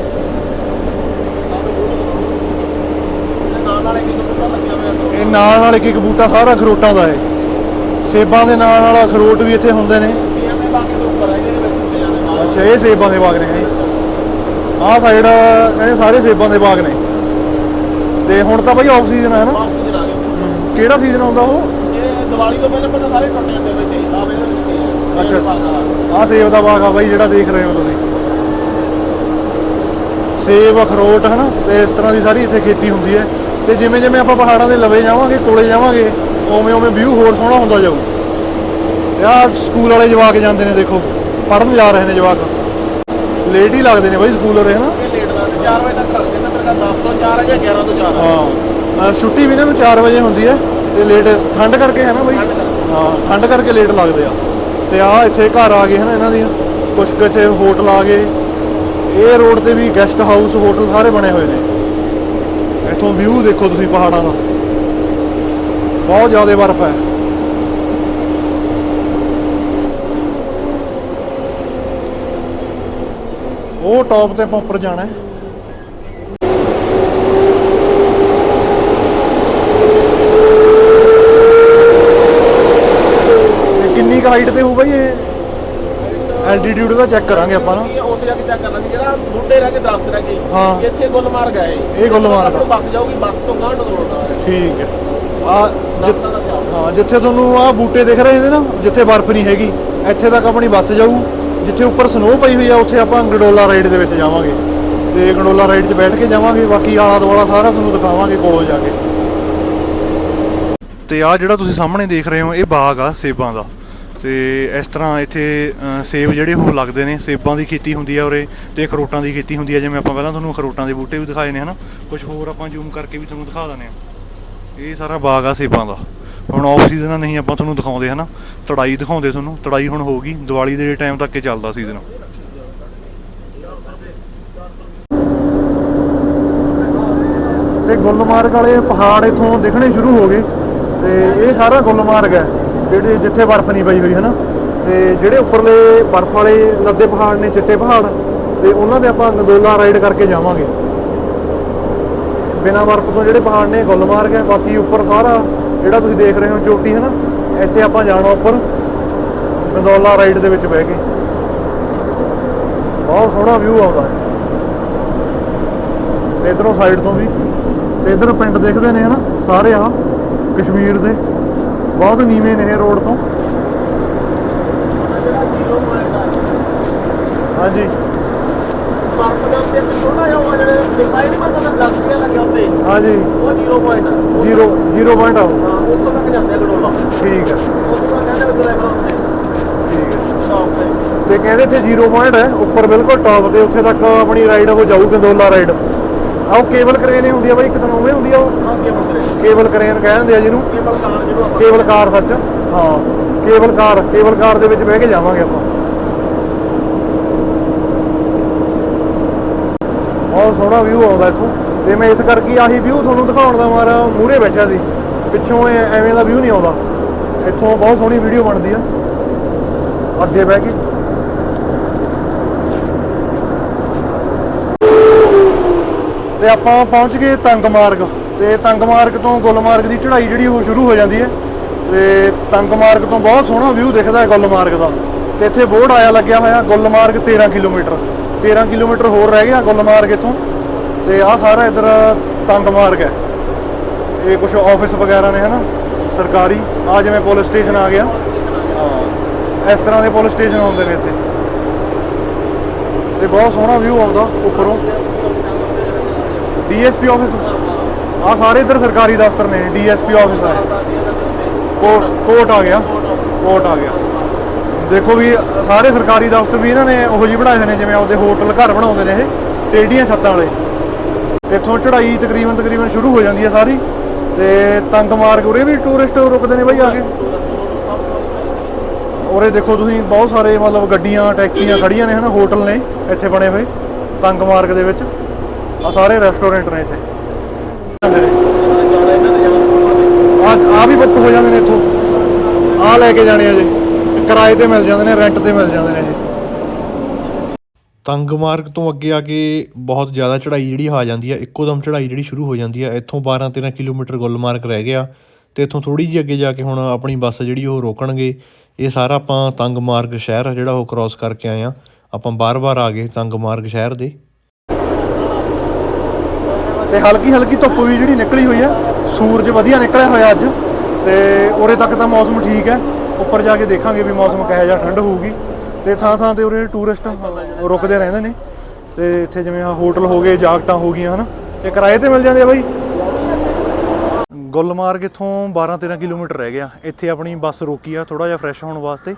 ਨਾਲ ਨਾਲ ਇੱਕ ਇੱਕ ਬੂਟਾ ਇਹ ਨਾਲ ਨਾਲ ਇੱਕ ਇੱਕ ਬੂਟਾ ਸਾਰਾ ਅਖਰੋਟਾਂ ਦਾ ਹੈ। ਸੇਬਾਂ ਦੇ ਨਾਲ ਨਾਲ ਅਖਰੋਟ ਵੀ ਇੱਥੇ ਹੁੰਦੇ ਨੇ। ਹੈ ਅੱਛਾ ਇਹ ਸੇਬਾਂ ਦੇ ਬਾਗ ਨੇ ਆਹ ਸਾਈਡ ਕਹਿੰਦੇ ਸਾਰੇ ਸੇਬਾਂ ਦੇ ਬਾਗ ਨੇ। ਤੇ ਹੁਣ ਤਾਂ ਬਾਈ ਆਫ ਸੀਜ਼ਨ ਹੈ ਨਾ ਆ ਕਿਹੜਾ ਸੀਜ਼ਨ ਆਉਂਦਾ ਉਹ? ਇਹ ਦੀਵਾਲੀ ਤੋਂ ਪਹਿਲਾਂ ਪਹਿਲਾਂ ਸਾਰੇ ਟੁੱਟ ਜਾਂਦੇ ਵਿੱਚ ਸੀ ਅੱਛਾ। ਅੱਛਾ ਆਹ ਸੇਬ ਦਾ ਬਾਗ ਆ ਬਾਈ ਜਿਹੜਾ ਦੇਖ ਰਹੇ ਹੋ ਤੁਸੀਂ। ਸੇਬ ਅਖਰੋਟ ਹਨਾ? ਤੇ ਇਸ ਤਰ੍ਹਾਂ ਦੀ ਸਾਰੀ ਇੱਥੇ ਖੇਤੀ ਹੁੰਦੀ ਹੈ। ਤੇ ਜਿਵੇਂ ਜਿਵੇਂ ਆਪਾਂ ਪਹਾੜਾਂ ਦੇ ਲਵੇ ਜਾਵਾਂਗੇ ਕੋਲੇ ਜਾਵਾਂਗੇ ਉਵੇਂ ਉਵੇਂ ਵਿਊ ਹੋਰ ਸੋਹਣਾ ਹੁੰਦਾ ਜਾਊ। ਆਹ ਸਕੂਲ ਵਾਲੇ ਜਵਾਕ ਜਾਂਦੇ ਨੇ ਦੇਖੋ ਪੜਨ ਜਾ ਰਹੇ ਨੇ ਜਵਾਕ। ਲੇਟ ਹੀ ਲੱਗਦੇ ਨੇ ਬਾਈ ਸਕੂਲ ਵਾਲੇ ਹਨਾ? ਲੇਟ ਦਾ 4 ਵਜੇ ਤੱਕ ਕਰਦੇ ਨੇ ਮੇਰਾ 10 ਤੋਂ 4 ਹੈ ਜਾਂ 11 ਤੋਂ 4 ਹੈ। ਛੁੱਟੀ ਵੀ ਨੂੰ 4 ਵਜੇ ਹੁੰਦੀ ਹੈ ਤੇ ਲੇਟ ਠੰਡ ਕਰਕੇ ਹੈ ਨਾ ਬਾਈ। ਹਾਂ ਠੰਡ ਕਰਕੇ ਲੇਟ ਲੱਗਦੇ ਆ। ਤੇ ਆ ਇੱਥੇ ਘਰ ਆ ਗਏ ਹਨ ਇਹਨਾਂ ਦੀਆਂ ਕੁਝ ਕੁ ਇੱਥੇ ਹੋਟਲ ਆ ਗਏ। ਇਹ ਰੋਡ ਤੇ ਵੀ ਗੈਸਟ ਹਾਊਸ ਹੋਟਲ ਸਾਰੇ ਬਣੇ ਹੋਏ ਨੇ। ਇੱਥੋਂ ਵਿਊ ਦੇਖੋ ਤੁਸੀਂ ਪਹਾੜਾਂ ਦਾ। ਬਹੁਤ ਜ਼ਿਆਦਾ ਬਰਫ਼ ਹੈ। ਉਹ ਟੌਪ ਤੇ ਆਪਾਂ ਉੱਪਰ ਜਾਣਾ ਹੈ। ਕਿੰਨੀ ਕੁ ਹਾਈਟ ਤੇ ਹੋਊ ਬਾਈ ਇਹ? ਐਲਟੀਟਿਊਡ ਦਾ ਚੈੱਕ ਕਰਾਂਗੇ ਆਪਾਂ ਨਾ। ਉੱਥੇ ਜਾ ਕੇ ਚੈੱਕ ਕਰਨਾ ਜਿਹੜਾ ਬੂਟੇ ਰਹਿ ਕੇ ਦਰਖਤ ਰਹਿ ਗਏ। ਹਾਂ। ਇੱਥੇ ਗੁਲਮਾਰਗ ਹੈ ਇਹ ਗੁਲਮਾਰਗ ਬੱਸ ਜਾਊਗੀ ਬੱਸ ਤੋਂ ਗਾਂਢ ਹੈ ਠੀਕ ਹੈ। ਆ ਦਰਖਤਾਂ ਦਾ ਚਾਹ ਹਾਂ ਜਿੱਥੇ ਤੁਹਾਨੂੰ ਆ ਬੂਟੇ ਦਿਖ ਰਹੇ ਨੇ ਨਾ ਜਿੱਥੇ ਬਰਫ਼ ਨਹੀਂ ਹੈਗੀ ਇੱਥੇ ਤੱਕ ਆਪਣੀ ਬੱਸ ਜਾਊ। ਜਿੱਥੇ ਉੱਪਰ ਸਨੋ ਪਈ ਹੋਈ ਆ, ਉੱਥੇ ਆਪਾਂ ਗੰਡੋਲਾ ਰਾਈਡ ਦੇ ਵਿੱਚ ਜਾਵਾਂਗੇ। ਤੇ ਗੰਡੋਲਾ ਰਾਈਡ 'ਚ ਬੈਠ ਕੇ ਜਾਵਾਂਗੇ, ਬਾਕੀ ਆਲਾ ਦੁਆਲਾ ਸਾਰਾ ਤੁਹਾਨੂੰ ਦਿਖਾਵਾਂਗੇ ਕੋਲੋਂ ਜਾ ਕੇ। ਤੇ ਆ ਜਿਹੜਾ ਤੁਸੀਂ ਸਾਹਮਣੇ ਦੇਖ ਰਹੇ ਹੋ, ਇਹ ਬਾਗ ਆ ਸੇਬਾਂ ਦਾ। ਤੇ ਇਸ ਤਰ੍ਹਾਂ ਇੱਥੇ ਸੇਬ ਜਿਹੜੇ ਉਹ ਲੱਗਦੇ ਨੇ, ਸੇਬਾਂ ਦੀ ਖੇਤੀ ਹੁੰਦੀ ਆ ਉਰੇ ਤੇ ਅਖਰੋਟਾਂ ਦੀ ਖੇਤੀ ਹੁੰਦੀ ਆ। ਜਿਵੇਂ ਆਪਾਂ ਪਹਿਲਾਂ ਤੁਹਾਨੂੰ ਅਖਰੋਟਾਂ ਦੇ ਬੂਟੇ ਵੀ ਦਿਖਾਏ ਨੇ, ਹਨਾ? ਕੁਝ ਹੋਰ ਆਪਾਂ ਜ਼ੂਮ ਕਰਕੇ ਵੀ ਤੁਹਾਨੂੰ ਦਿਖਾ ਦਿੰਦੇ ਆ ਇਹ ਸਾਰਾ ਬਾਗ ਆ ਸੇਬਾਂ ਦਾ। ਹੁਣ ਆਫ ਸੀਜ਼ਨ ਨਹੀਂ ਆਪਾਂ ਤੁਹਾਨੂੰ ਦਿਖਾਉਂਦੇ, ਹਨਾ? ਤੜਾਈ ਦਿਖਾਉਂਦੇ ਤੁਹਾਨੂੰ। ਤੜਾਈ ਹੁਣ ਹੋਊਗੀ, ਦੀਵਾਲੀ ਦੇ ਟਾਈਮ ਤੱਕ ਇਹ ਚੱਲਦਾ ਸੀਜ਼ਨ ਤੇ ਗੁਲਮਾਰਗ ਵਾਲੇ ਪਹਾੜ ਇਥੋਂ ਦਿਖਣੇ ਸ਼ੁਰੂ ਹੋ ਗਏ। ਤੇ ਇਹ ਸਾਰਾ ਗੁਲਮਾਰਗ ਹੈ, ਜਿਹੜੇ ਜਿੱਥੇ ਬਰਫ਼ ਨਹੀਂ ਪਈ ਹੋਈ ਹੈ ਨਾ ਤੇ ਜਿਹੜੇ ਉੱਪਰਲੇ ਬਰਫ਼ ਵਾਲੇ ਲੱਦੇ ਪਹਾੜ ਨੇ, ਚਿੱਟੇ ਪਹਾੜ, ਤੇ ਉਹਨਾਂ ਦੇ ਆਪਾਂ ਗੰਦੋਲਾ ਰਾਈਡ ਕਰਕੇ ਜਾਵਾਂਗੇ। ਬਿਨਾਂ ਬਰਫ਼ ਤੋਂ ਜਿਹੜੇ ਪਹਾੜ ਨੇ, ਗੁਲਮਾਰਗ ਹੈ, ਬਾਕੀ ਉੱਪਰ ਸਾਰਾ ਜਿਹੜਾ ਤੁਸੀਂ ਦੇਖ ਰਹੇ ਹੋ ਚੋਟੀ ਹੈ ਨਾ ਇੱਥੇ ਆਪਾਂ ਜਾਣਾ ਉੱਪਰ, ਗੰਦੋਲਾ ਰਾਈਡ ਦੇ ਵਿੱਚ ਬਹਿ ਕੇ। ਬਹੁਤ ਸੋਹਣਾ ਵਿਊ ਆਉਂਦਾ ਹੈ ਤੇ ਇਧਰੋਂ ਸਾਈਡ ਤੋਂ ਵੀ। ਤੇ ਇਧਰ ਪਿੰਡ ਦੇਖਦੇ ਨੇ, ਹਨਾ? ਸਾਰੇ ਆ, ਕਸ਼ਮੀਰ ਦੇ। ਬਹੁਤ ਨੀਵੇਂ ਨੇ ਰੋਡ ਤੋਂ। ਹਾਂਜੀ। ਲੱਗਿਆ ਉੱਤੇ। ਹਾਂਜੀ ਉਹ ਜ਼ੀਰੋ ਪੁਆਇੰਟ ਹੈ ਉਹ- ਜ਼ੀਰੋ ਜ਼ੀਰੋ ਪੁਆਇੰਟ ਆਓ। ਹਾਂ ਉਸ ਤੋਂ ਤੱਕ ਜਾਂਦੇ ਆ ਗਡੋਲਾ। ਠੀਕ ਹੈ ਉਸ ਤੋਂ ਬਾਅਦ ਕਹਿੰਦੇ ਡਰਾਈਵਰ ਹੁੰਦੇ ਠੀਕ ਹੈ ਸ਼ੌਪ ਤੇ। ਤੇ ਕਹਿੰਦੇ ਇੱਥੇ ਜ਼ੀਰੋ ਪੁਆਇੰਟ ਹੈ ਉੱਪਰ ਬਿਲਕੁਲ ਟਾਪ ਤੇ ਉੱਥੇ ਤੱਕ ਆਪਣੀ ਰਾਈਡ ਉਹ ਜਾਊ ਗੰਦੋਲਾ ਰਾਈਡ ਆਹ ਕੇਬਲ ਕਰੇਨ ਹੁੰਦੀ ਆ ਬਾਈ ਇੱਕ ਤਾਂ ਉਵੇਂ ਹੁੰਦੀ ਆ ਉਹ। ਹਾਂ ਕੀ ਕੇਬਲ ਕਰੇਨ ਕਹਿੰਦੇ ਆ ਜਿਹਨੂੰ। ਕੇਬਲ ਕਾਰ ਜਿਹਨੂੰ ਆਪਾਂ ਕੇਬਲ ਕਾਰ ਸੱਚ। ਹਾਂ। ਕੇਬਲ ਕਾਰ ਕੇਬਲ ਕਾਰ ਦੇ ਵਿੱਚ ਬਹਿ ਕੇ ਜਾਵਾਂਗੇ ਆਪਾਂ। ਬਹੁਤ ਸੋਹਣਾ ਵਿਊ ਆਉਂਦਾ ਇੱਥੋਂ। ਤੇ ਮੈਂ ਇਸ ਕਰਕੇ ਆਹੀ ਵਿਊ ਤੁਹਾਨੂੰ ਦਿਖਾਉਣ ਦਾ ਮਾਰਾ ਮੂਹਰੇ ਬੈਠਿਆ ਸੀ। ਪਿੱਛੋਂ ਐਵੇਂ ਦਾ ਵਿਊ ਨਹੀਂ ਆਉਂਦਾ। ਇੱਥੋਂ ਬਹੁਤ ਸੋਹਣੀ ਵੀਡੀਓ ਬਣਦੀ ਆ। ਅੱਗੇ ਬਹਿ ਕੇ। ਤੇ ਆਪਾਂ ਪਹੁੰਚ ਗਏ ਤੰਗ ਮਾਰਗ। ਤੇ ਤੰਗ ਮਾਰਗ ਤੋਂ ਗੁਲਮਾਰਗ ਦੀ ਚੜ੍ਹਾਈ ਜਿਹੜੀ ਉਹ ਸ਼ੁਰੂ ਹੋ ਜਾਂਦੀ ਹੈ। ਤੇ ਤੰਗ ਮਾਰਗ ਤੋਂ ਬਹੁਤ ਸੋਹਣਾ ਵਿਊ ਦਿਖਦਾ ਹੈ ਗੁਲਮਾਰਗ ਦਾ। ਤੇ ਇੱਥੇ ਬੋਰਡ ਆਇਆ ਲੱਗਿਆ ਹੋਇਆ ਗੁਲਮਾਰਗ 13 ਕਿਲੋਮੀਟਰ। 13 ਕਿਲੋਮੀਟਰ ਹੋਰ ਰਹਿ ਗਿਆ ਗੁਲਮਾਰਗ ਇੱਥੋਂ। ਤੇ ਆਹ ਸਾਰਾ ਇਧਰ ਤੰਗ ਮਾਰਗ ਹੈ। ਇਹ ਕੁਝ ਆਫਿਸ ਵਗੈਰਾ ਨੇ, ਹਨਾ? ਸਰਕਾਰੀ। ਆ ਜਿਵੇਂ ਪੁਲਿਸ ਸਟੇਸ਼ਨ ਆ ਗਿਆ। ਇਸ ਤਰ੍ਹਾਂ ਦੇ ਪੁਲਿਸ ਸਟੇਸ਼ਨ ਹੁੰਦੇ ਨੇ ਇੱਥੇ। ਤੇ ਬਹੁਤ ਸੋਹਣਾ ਵਿਊ ਆਉਂਦਾ ਉੱਪਰੋਂ। ਡੀਐਸਪੀ ਆਫਿਸ ਆ ਸਾਰੇ ਇੱਧਰ ਸਰਕਾਰੀ ਦਫ਼ਤਰ ਨੇ। ਡੀਐਸਪੀ ਆਫਿਸ ਆ। ਕੋਰਟ ਕੋਰਟ ਆ ਗਿਆ। ਕੋਰਟ ਆ ਗਿਆ। ਦੇਖੋ ਵੀ ਸਾਰੇ ਸਰਕਾਰੀ ਦਫ਼ਤਰ ਵੀ ਇਹਨਾਂ ਨੇ ਉਹੋ ਜਿਹੀ ਬਣਾਏ ਹੋਏ ਨੇ, ਜਿਵੇਂ ਆਪਦੇ ਹੋਟਲ ਘਰ ਬਣਾਉਂਦੇ ਨੇ ਇਹ ਟੇਡੀਆਂ ਛੱਤਾਂ ਵਾਲੇ। ਤੇ ਇੱਥੋਂ ਚੜ੍ਹਾਈ ਤਕਰੀਬਨ ਤਕਰੀਬਨ ਸ਼ੁਰੂ ਹੋ ਜਾਂਦੀ ਹੈ ਸਾਰੀ, ਤੇ ਤੰਗ ਮਾਰਗ ਉਰੇ ਵੀ ਟੂਰਿਸਟ ਰੁਕਦੇ ਨੇ ਬਾਈ ਆ ਕੇ। ਉਰੇ ਦੇਖੋ ਤੁਸੀਂ ਬਹੁਤ ਸਾਰੇ ਮਤਲਬ ਗੱਡੀਆਂ, ਟੈਕਸੀਆਂ ਖੜੀਆਂ ਨੇ ਹਨਾ, ਹੋਟਲ ਨੇ ਇੱਥੇ ਬਣੇ ਹੋਏ, ਤੰਗ ਮਾਰਗ ਦੇ ਵਿੱਚ। ਆ ਸਾਰੇ ਰੈਸਟੋਰੈਂਟ ਨੇ ਇੱਥੇ। ਆ ਵੀ ਬੁੱਕ ਹੋ ਜਾਂਦੇ ਨੇ ਇੱਥੋਂ। ਆ ਲੈ ਕੇ ਜਾਣੇ ਆ ਜੀ। ਕਿਰਾਏ ਤੇ ਮਿਲ ਜਾਂਦੇ ਨੇ ਰੈਂਟ ਤੇ ਮਿਲ ਜਾਂਦੇ ਨੇ ਇਹ। ਤੰਗ ਮਾਰਗ ਤੋਂ ਅੱਗੇ ਆ ਕੇ ਬਹੁਤ ਜ਼ਿਆਦਾ ਚੜ੍ਹਾਈ ਜਿਹੜੀ ਆ ਜਾਂਦੀ ਆ ਇੱਕੋ ਦਮ ਚੜ੍ਹਾਈ ਜਿਹੜੀ ਸ਼ੁਰੂ ਹੋ ਜਾਂਦੀ ਆ ਇੱਥੋਂ 12 13 ਕਿਲੋਮੀਟਰ ਗੁਲਮਾਰਗ ਰਹਿ ਗਿਆ ਤੇ ਇੱਥੋਂ ਥੋੜੀ ਜਿਹੀ ਅੱਗੇ ਜਾ ਕੇ ਹੁਣ ਆਪਣੀ ਬੱਸ ਜਿਹੜੀ ਉਹ ਰੋਕਣਗੇ ਇਹ ਸਾਰਾ ਆਪਾਂ ਤੰਗ ਮਾਰਗ ਸ਼ਹਿਰ ਜਿਹੜਾ ਉਹ ਕ੍ਰਾਸ ਕਰਕੇ ਆਏ ਆ। ਆਪਾਂ ਬਾਰ-ਬਾਰ ਆ ਗਏ ਤੰਗ ਮਾਰਗ ਸ਼ਹਿਰ ਦੇ। ਤੇ ਹਲਕੀ ਹਲਕੀ ਧੁੱਪ ਵੀ ਜਿਹੜੀ ਨਿਕਲੀ ਹੋਈ ਆ ਸੂਰਜ ਵਧੀਆ ਨਿਕਲਿਆ ਹੋਇਆ ਅੱਜ ਤੇ ਉਰੇ ਤੱਕ ਤਾਂ ਮੌਸਮ ਠੀਕ ਹੈ। ਉੱਪਰ ਜਾ ਕੇ ਦੇਖਾਂਗੇ ਵੀ ਮੌਸਮ ਕਿਹੋ ਜਿਹਾ ਠੰਡ ਹੋਊਗੀ। ਤੇ ਥਾਂ ਥਾਂ ਤੇ ਉਰੇ ਟੂਰਿਸਟ ਰੁਕਦੇ ਰਹਿੰਦੇ ਨੇ। ਤੇ ਇੱਥੇ ਜਿਵੇਂ ਆ ਹੋਟਲ ਹੋ ਗਏ ਜਾਗਟਾਂ ਹੋ ਗਈਆਂ, ਹਨਾ। ਇਹ ਕਿਰਾਏ ਤੇ ਮਿਲ ਜਾਂਦੇ ਆ ਬਾਈ? ਗੁਲਮਾਰਗ ਇੱਥੋਂ 12-13 ਕਿਲੋਮੀਟਰ ਰਹਿ ਗਿਆ। ਇੱਥੇ ਆਪਣੀ ਬੱਸ ਰੋਕੀ ਆ ਥੋੜਾ ਜਿਹਾ ਫਰੈਸ਼ ਹੋਣ ਵਾਸਤੇ।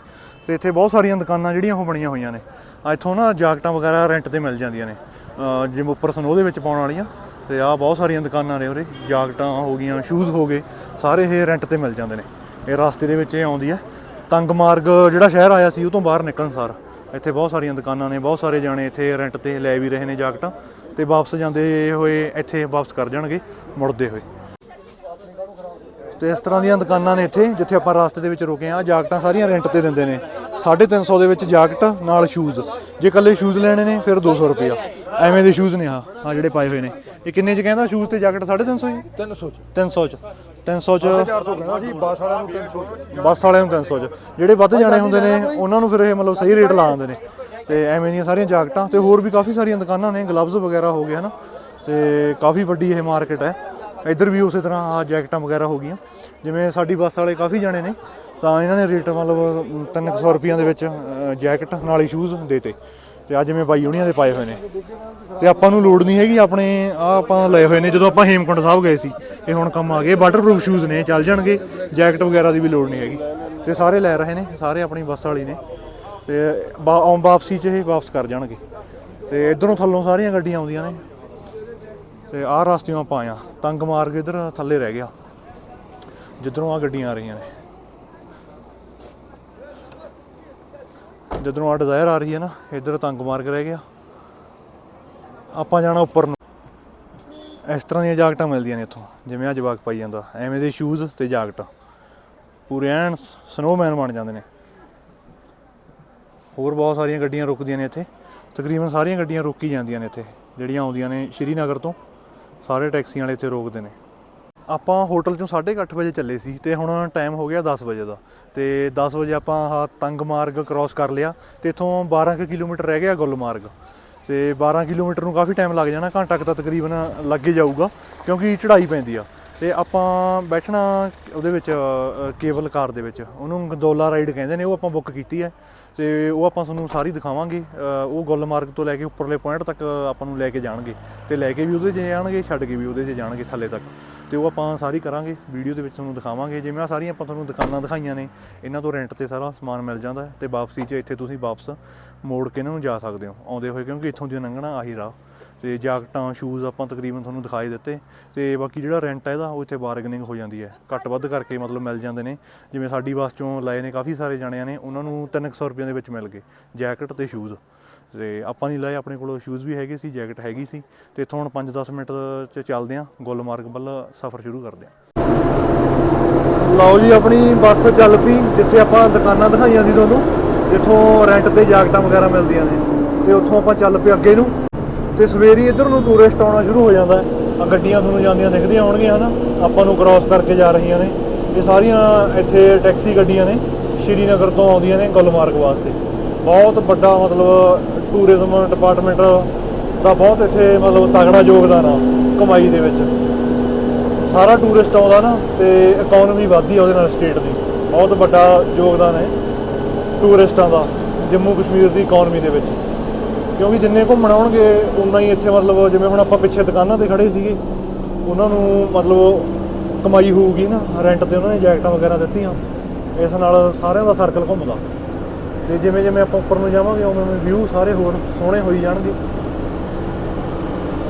ਤੇ ਇੱਥੇ ਬਹੁਤ ਸਾਰੀਆਂ ਦੁਕਾਨਾਂ ਜਿਹੜੀਆਂ ਉਹ ਬਣੀਆਂ ਹੋਈਆਂ ਨੇ। ਆ ਇੱਥੋਂ ਨਾ ਜਾਕਟਾਂ ਵਗੈਰਾ ਰੈਂਟ ਤੇ ਮਿਲ ਜਾਂਦੀਆਂ ਨੇ। ਅਹ ਜਿਵੇਂ ਉੱਪਰ ਸਨੋ ਦੇ ਵਿੱਚ ਪਾਉਣ ਵਾਲੀਆਂ। ਤੇ ਆ ਬਹੁਤ ਸਾਰੀਆਂ ਦੁਕਾਨਾਂ ਨੇ ਉਰੇ। ਜਾਕਟਾਂ ਹੋ ਗਈਆਂ, ਸ਼ੂਜ਼ ਹੋ ਗਏ। ਸਾਰੇ ਇਹ ਰੈਂਟ ਤੇ ਮਿਲ ਜਾਂਦੇ ਨੇ। ਇਹ ਰਸਤੇ ਦੇ ਵਿੱਚ ਇਹ ਆਉਂਦੀ ਹੈ। ਤੰਗ ਮਾਰਗ ਜਿਹੜਾ ਸ਼ਹਿਰ ਆਇਆ ਸੀ ਉਹ ਤੋਂ ਬਾਹਰ ਨਿਕਲਣ ਸਾਰ। ਇੱਥੇ ਬਹੁਤ ਸਾਰੀਆਂ ਦੁਕਾਨਾਂ ਨੇ ਬਹੁਤ ਸਾਰੇ ਜਾਣੇ ਇੱਥੇ ਰੈਂਟ ਤੇ ਲੈ ਵੀ ਰਹੇ ਨੇ ਜਾਕਟਾਂ ਤੇ ਵਾਪਸ ਜਾਂਦੇ ਹੋਏ ਇੱਥੇ ਵਾਪਸ ਕਰ ਜਾਣਗੇ ਮੁੜਦੇ ਹੋਏ। ਤੇ ਇਸ ਤਰ੍ਹਾਂ ਦੀਆਂ ਦੁਕਾਨਾਂ ਨੇ ਇੱਥੇ ਜਿੱਥੇ ਆਪਾਂ ਰਸਤੇ ਦੇ ਵਿੱਚ ਰੁਕੇ ਆ ਜਾਕਟਾਂ ਸਾਰੀਆਂ ਰੈਂਟ ਤੇ ਦਿੰਦੇ ਨੇ। 350 ਦੇ ਵਿੱਚ ਜਾਕਟ ਨਾਲ ਸ਼ੂਜ਼ ਜੇ ਇਕੱਲੇ ਸ਼ੂਜ਼ ਲੈਣੇ ਨੇ ਫਿਰ 200 ਰੁਪਿਆ ਐਵੇਂ ਦੇ ਸ਼ੂਜ਼ ਨੇ ਆ ਆ ਜਿਹੜੇ ਪਾਏ ਹੋਏ ਨੇ। ਇਹ ਕਿੰਨੇ ਚ ਕਹਿੰਦਾ? ਸ਼ੂਜ਼ ਤੇ ਜਾਕਟ 350 ਜੀ 300 ਚ। 300 ਚ। 300 ਚ। 400 ਕਹਿੰਦਾ ਸੀ ਬੱਸ ਵਾਲਿਆਂ ਨੂੰ 300 ਚ। ਬੱਸ ਵਾਲਿਆਂ ਨੂੰ 300 ਚ। ਜਿਹੜੇ ਵੱਧ ਜਾਣੇ ਹੁੰਦੇ ਨੇ ਉਹਨਾਂ ਨੂੰ ਫਿਰ ਇਹ ਮਤਲਬ ਸਹੀ ਰੇਟ ਲਾ ਦਿੰਦੇ ਨੇ। ਤੇ ਐਵੇਂ ਦੀਆਂ ਸਾਰੀਆਂ ਜਾਕਟਾਂ ਤੇ ਹੋਰ ਵੀ ਕਾਫੀ ਸਾਰੀਆਂ ਦੁਕਾਨਾਂ ਨੇ ਗਲਵਜ਼ ਵਗੈਰਾ ਹੋ ਗਏ ਹਨਾ। ਤੇ ਕਾਫੀ ਵੱਡੀ ਇਹ ਮਾਰਕੀਟ ਹੈ। ਇੱਧਰ ਵੀ ਉਸੇ ਤਰ੍ਹਾਂ ਆ ਜੈਕਟਾਂ ਵਗੈਰਾ ਹੋ ਗਈਆਂ। ਜਿਵੇਂ ਸਾਡੀ ਬੱਸ ਵਾਲੇ ਕਾਫੀ ਜਾਣੇ ਨੇ ਤਾਂ ਇਹਨਾਂ ਨੇ ਰੇਟ ਮਤਲਬ 300 ਰੁਪਈਆਂ ਦੇ ਵਿੱਚ ਜੈਕਟ ਨਾਲ ਹੀ ਸ਼ੂਜ਼ ਦੇਤੇ। ਤੇ ਆ ਜਿਵੇਂ ਬਾਈ ਹੁਣੀਆਂ ਦੇ ਪਾਏ ਹੋਏ ਨੇ। ਤੇ ਆਪਾਂ ਨੂੰ ਲੋੜ ਨਹੀਂ ਹੈਗੀ ਆਪਣੇ ਆ ਆਪਾਂ ਲਏ ਹੋਏ ਨੇ ਜਦੋਂ ਆਪਾਂ ਹੇਮਕੁੰਟ ਸਾਹਿਬ ਗਏ ਸੀ। ਇਹ ਹੁਣ ਕੰਮ ਆ ਗਏ। ਵਾਟਰਪ੍ਰੂਫ ਸ਼ੂਜ਼ ਨੇ, ਚੱਲ ਜਾਣਗੇ। ਜੈਕਟ ਵਗੈਰਾ ਦੀ ਵੀ ਲੋੜ ਨਹੀਂ ਹੈਗੀ। ਤੇ ਸਾਰੇ ਲੈ ਰਹੇ ਨੇ, ਸਾਰੇ ਆਪਣੀ ਬੱਸ ਵਾਲੀ ਨੇ। ਤੇ ਵਾ- ਆਉਂ ਵਾਪਸੀ 'ਚ ਇਹ ਵਾਪਸ ਕਰ ਜਾਣਗੇ। ਤੇ ਇਧਰੋਂ ਥੱਲੋਂ ਸਾਰੀਆਂ ਗੱਡੀਆਂ ਆਉਂਦੀਆਂ ਨੇ। ਤੇ ਆਹ ਰਸਤਿਓਂ ਆਪਾਂ ਆਇਆ ਤੰਗ ਮਾਰਗ ਇਧਰ ਥੱਲੇ ਰਹਿ ਗਿਆ। ਜਿੱਧਰੋਂ ਆ ਗੱਡੀਆਂ ਆ ਰਹੀਆਂ ਨੇ। ਜਿੱਧਰੋਂ ਆ ਡਿਜ਼ਾਇਰ ਆ ਰਹੀ ਹੈ ਨਾ, ਇਧਰ ਤੰਗ ਮਾਰਗ ਰਹਿ ਗਿਆ। ਆਪਾਂ ਜਾਣਾ ਉੱਪਰ ਨੂੰ। ਇਸ ਤਰ੍ਹਾਂ ਦੀਆਂ ਜਾਕਟਾਂ ਮਿਲਦੀਆਂ ਨੇ ਇੱਥੋਂ, ਜਿਵੇਂ ਆ ਜਵਾਕ ਪਾਈ ਜਾਂਦਾ, ਐਵੇਂ ਦੇ ਸ਼ੂਜ਼ ਤੇ ਜਾਕਟ। ਪੂਰੇ ਐਨ ਸਨੋਮੈਨ ਬਣ ਜਾਂਦੇ ਨੇ। ਹੋਰ ਬਹੁਤ ਸਾਰੀਆਂ ਗੱਡੀਆਂ ਰੁਕਦੀਆਂ ਨੇ ਇੱਥੇ। ਤਕਰੀਬਨ ਸਾਰੀਆਂ ਗੱਡੀਆਂ ਰੁਕੀ ਜਾਂਦੀਆਂ ਨੇ ਇੱਥੇ, ਜਿਹੜੀਆਂ ਆਉਂਦੀਆਂ ਨੇ ਸ਼੍ਰੀਨਗਰ ਤੋਂ। ਸਾਰੇ ਟੈਕਸੀਆਂ ਵਾਲੇ ਇੱਥੇ ਰੋਕਦੇ ਨੇ। ਆਪਾਂ ਹੋਟਲ ਚੋਂ 8:30 ਵਜੇ ਚੱਲੇ ਸੀ ਤੇ ਹੁਣ ਟਾਈਮ ਹੋ ਗਿਆ 10 ਵਜੇ ਦਾ। ਤੇ 10 ਵਜੇ ਆਪਾਂ ਆਹ ਤੰਗ ਮਾਰਗ ਕ੍ਰਾਸ ਕਰ ਲਿਆ ਤੇ ਇੱਥੋਂ 12 ਕੁ ਕਿਲੋਮੀਟਰ ਰਹਿ ਗਿਆ ਗੁਲਮਾਰਗ ਤੇ 12 ਕਿਲੋਮੀਟਰ ਨੂੰ ਕਾਫੀ ਟਾਈਮ ਲੱਗ ਜਾਣਾ, ਘੰਟਾ ਕੁ ਤਾਂ ਤਕਰੀਬਨ ਲੱਗ ਹੀ ਜਾਊਗਾ, ਕਿਉਂਕਿ ਚੜ੍ਹਾਈ ਪੈਂਦੀ ਆ। ਤੇ ਆਪਾਂ ਬੈਠਣਾ ਉਹਦੇ ਵਿੱਚ ਕੇਬਲ ਕਾਰ ਦੇ ਵਿੱਚ। ਉਹਨੂੰ ਗੰਦੋਲਾ ਰਾਈਡ ਕਹਿੰਦੇ ਨੇ, ਉਹ ਆਪਾਂ ਬੁੱਕ ਕੀਤੀ ਹੈ। ਤੇ ਉਹ ਆਪਾਂ ਤੁਹਾਨੂੰ ਸਾਰੀ ਦਿਖਾਵਾਂਗੇ ਉਹ ਗੁਲਮਾਰਗ ਤੋਂ ਲੈ ਕੇ ਉੱਪਰਲੇ ਪੁਆਇੰਟ ਤੱਕ ਆਪਾਂ ਨੂੰ ਲੈ ਕੇ ਜਾਣਗੇ। ਤੇ ਲੈ ਕੇ ਵੀ ਉਹਦੇ 'ਚ ਜਾਣਗੇ, ਛੱਡ ਕੇ ਵੀ ਉਹਦੇ 'ਚ ਜਾਣਗੇ ਥੱਲੇ ਤੱਕ। ਤੇ ਉਹ ਆਪਾਂ ਸਾਰੀ ਕਰਾਂਗੇ ਵੀਡੀਓ ਦੇ ਵਿੱਚ ਤੁਹਾਨੂੰ ਦਿਖਾਵਾਂਗੇ। ਜਿਵੇਂ ਆ ਸਾਰੀਆਂ ਆਪਾਂ ਤੁਹਾਨੂੰ ਦੁਕਾਨਾਂ ਦਿਖਾਈਆਂ ਨੇ, ਇਹਨਾਂ ਤੋਂ ਰੈਂਟ ਤੇ ਸਾਰਾ ਸਮਾਨ ਮਿਲ ਜਾਂਦਾ ਹੈ ਤੇ ਵਾਪਸੀ 'ਚ ਇੱਥੇ ਤੁਸੀਂ ਵਾਪਸ ਮੋੜ ਕੇ ਇਹਨਾਂ ਨੂੰ ਜਾ ਸਕਦੇ ਹੋ। ਆਉਂਦੇ ਹੋਏ ਕਿਉਂਕਿ ਇੱਥੋਂ ਦੀ ਲੰਘਣਾ ਆਹੀ ਰਾਹ। ਤੇ ਜਾਕਟਾਂ ਸ਼ੂਜ਼ ਆਪਾਂ ਤਕਰੀਬਨ ਤੁਹਾਨੂੰ ਦਿਖਾਈ ਦਿੱਤੇ। ਤੇ ਬਾਕੀ ਜਿਹੜਾ ਰੈਂਟ ਹੈ ਇਹਦਾ, ਉਹ ਇੱਥੇ ਬਾਰਗਨਿੰਗ ਹੋ ਜਾਂਦੀ ਹੈ। ਘੱਟ ਵੱਧ ਕਰਕੇ ਮਤਲਬ ਮਿਲ ਜਾਂਦੇ ਨੇ। ਜਿਵੇਂ ਸਾਡੀ ਬੱਸ ਚੋਂ ਲਾਏ ਨੇ ਕਾਫੀ ਸਾਰੇ ਜਣਿਆਂ ਨੇ, ਉਹਨਾਂ ਨੂੰ 300 ਰੁਪਏ ਦੇ ਵਿੱਚ ਮਿਲ ਗਏ ਜੈਕਟ ਤੇ ਸ਼ੂਜ਼ ਤੇ ਆਪਾਂ ਨਹੀਂ ਲਏ, ਆਪਣੇ ਕੋਲ ਸ਼ੂਜ਼ ਵੀ ਹੈਗੇ ਸੀ ਜੈਕਟ ਹੈਗੀ ਸੀ ਤੇ ਇੱਥੋਂ ਹੁਣ 5-10 ਮਿੰਟ ਚ ਚੱਲਦੇ ਆਂ, ਗੁਲਮਾਰਗ ਵੱਲ ਸਫ਼ਰ ਸ਼ੁਰੂ ਕਰਦੇ ਆਂ। ਲਓ ਜੀ, ਆਪਣੀ ਬੱਸ ਚੱਲ ਪਈ, ਜਿੱਥੇ ਆਪਾਂ ਦੁਕਾਨਾਂ ਦਿਖਾਈਆਂ ਸੀ ਤੁਹਾਨੂੰ, ਜਿੱਥੋਂ ਰੈਂਟ ਤੇ ਜਾਕਟਾਂ ਵਗੈਰਾ ਮਿਲਦੀਆਂ ਨੇ, ਤੇ ਉੱਥੋਂ ਆਪਾਂ ਚੱਲ ਪਏ ਅੱਗੇ ਨੂੰ, ਤੇ ਸਵੇਰੀ ਇੱਧਰ ਨੂੰ ਟੂਰਿਸਟ ਆਉਣਾ ਸ਼ੁਰੂ ਹੋ ਜਾਂਦਾ ਆ ਗੱਡੀਆਂ ਤੁਹਾਨੂੰ ਜਾਂਦੀਆਂ ਦਿਖਦੀਆਂ ਹੋਣਗੀਆਂ, ਹਨਾ? ਆਪਾਂ ਨੂੰ ਕ੍ਰਾਸ ਕਰਕੇ ਜਾ ਰਹੀਆਂ ਨੇ। ਇਹ ਸਾਰੀਆਂ ਇੱਥੇ ਟੈਕਸੀ ਗੱਡੀਆਂ ਨੇ, ਸ਼੍ਰੀਨਗਰ ਤੋਂ ਆਉਂਦੀਆਂ ਨੇ ਗੁਲਮਾਰਗ ਵਾਸਤੇ। ਬਹੁਤ ਵੱਡਾ ਮਤਲਬ ਟੂਰਿਜ਼ਮ ਡਿਪਾਰਟਮੈਂਟ ਦਾ ਬਹੁਤ ਇੱਥੇ ਮਤਲਬ ਤਗੜਾ ਯੋਗਦਾਨ ਆ ਕਮਾਈ ਦੇ ਵਿੱਚ। ਸਾਰਾ ਟੂਰਿਸਟ ਆਉਂਦਾ ਨਾ ਤੇ ਇਕਨੋਮੀ ਵਧਦੀ ਆ ਉਹਦੇ ਨਾਲ ਸਟੇਟ ਦੀ। ਬਹੁਤ ਵੱਡਾ ਯੋਗਦਾਨ ਹੈ ਟੂਰਿਸਟਾਂ ਦਾ ਜੰਮੂ ਕਸ਼ਮੀਰ ਦੀ ਇਕਨੋਮੀ ਦੇ ਵਿੱਚ। ਕਿਉਂਕਿ ਜਿੰਨੇ ਘੁੰਮਣ ਆਉਣਗੇ ਉਨਾ ਹੀ ਇੱਥੇ ਮਤਲਬ ਜਿਵੇਂ ਹੁਣ ਆਪਾਂ ਪਿੱਛੇ ਦੁਕਾਨਾਂ ਤੇ ਖੜੇ ਸੀਗੇ, ਉਹਨਾਂ ਨੂੰ ਮਤਲਬ ਕਮਾਈ ਹੋਊਗੀ ਨਾ ਰੈਂਟ ਤੇ ਉਹਨਾਂ ਨੇ ਜੈਕਟਾਂ ਵਗੈਰਾ ਦਿੱਤੀਆਂ। ਇਸ ਨਾਲ ਸਾਰਿਆਂ ਦਾ ਸਰਕਲ ਘੁੰਮਦਾ। ਤੇ ਜਿਵੇਂ ਜਿਵੇਂ ਆਪਾਂ ਉੱਪਰ ਨੂੰ ਜਾਵਾਂਗੇ, ਉਵੇਂ ਉਵੇਂ ਵਿਊ ਸਾਰੇ ਹੋਰ ਸੋਹਣੇ ਹੋਈ ਜਾਣਗੇ।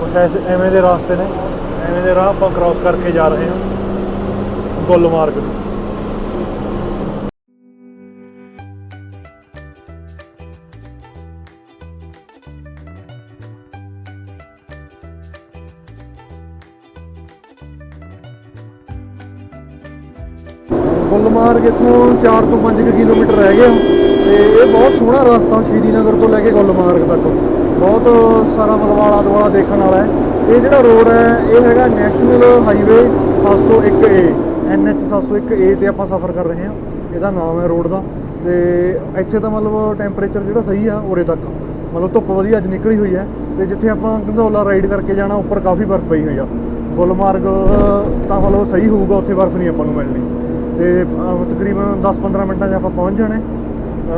ਕੁਛ ਐਸੇ ਐਵੇਂ ਦੇ ਰਾਸਤੇ ਨੇ, ਐਵੇਂ ਦੇ ਰਾਹ ਆਪਾਂ ਕ੍ਰਾਸ ਕਰਕੇ ਜਾ ਰਹੇ ਹਾਂ, ਗੁੱਲਮਾਰਗ ਨੂੰ। ਗੁੱਲਮਾਰਗ ਇੱਥੋਂ 4 ਤੋਂ 5 ਕਿਲੋਮੀਟਰ ਰਹਿ ਗਏ ਤੇ ਇਹ ਬਹੁਤ ਸੋਹਣਾ ਰਸਤਾ ਸ਼੍ਰੀਨਗਰ ਤੋਂ ਲੈ ਕੇ ਗੁਲਮਾਰਗ ਤੱਕ। ਬਹੁਤ ਸਾਰਾ ਮਤਲਬ ਆਲਾ ਦੁਆਲਾ ਦੇਖਣ ਵਾਲਾ ਹੈ। ਇਹ ਜਿਹੜਾ ਰੋਡ ਹੈ, ਇਹ ਹੈਗਾ national highway 701A NH 701A ਤੇ ਆਪਾਂ ਸਫ਼ਰ ਕਰ ਰਹੇ ਹਾਂ। ਇਹਦਾ ਨਾਮ ਹੈ ਰੋਡ ਦਾ। ਤੇ ਇੱਥੇ ਤਾਂ ਮਤਲਬ ਟੈਂਪਰੇਚਰ ਜਿਹੜਾ ਸਹੀ ਆ, ਉਰੇ ਤੱਕ। ਮਤਲਬ ਧੁੱਪ ਵਧੀਆ ਅੱਜ ਨਿਕਲੀ ਹੋਈ ਹੈ। ਤੇ ਜਿੱਥੇ ਆਪਾਂ ਗੰਧੌਲਾ ਰਾਈਡ ਕਰਕੇ ਜਾਣਾ, ਉੱਪਰ ਕਾਫੀ ਬਰਫ਼ ਪਈ ਹੋਈ ਆ। ਗੁਲਮਾਰਗ ਤਾਂ ਮਤਲਬ ਸਹੀ ਹੋਊਗਾ, ਉੱਥੇ ਬਰਫ਼ ਨਹੀਂ ਆਪਾਂ ਨੂੰ ਮਿਲਣੀ। ਤੇ ਤਕਰੀਬਨ 10-15 ਮਿੰਟਾਂ 'ਚ ਆਪਾਂ ਪਹੁੰਚ ਜਾਣੇ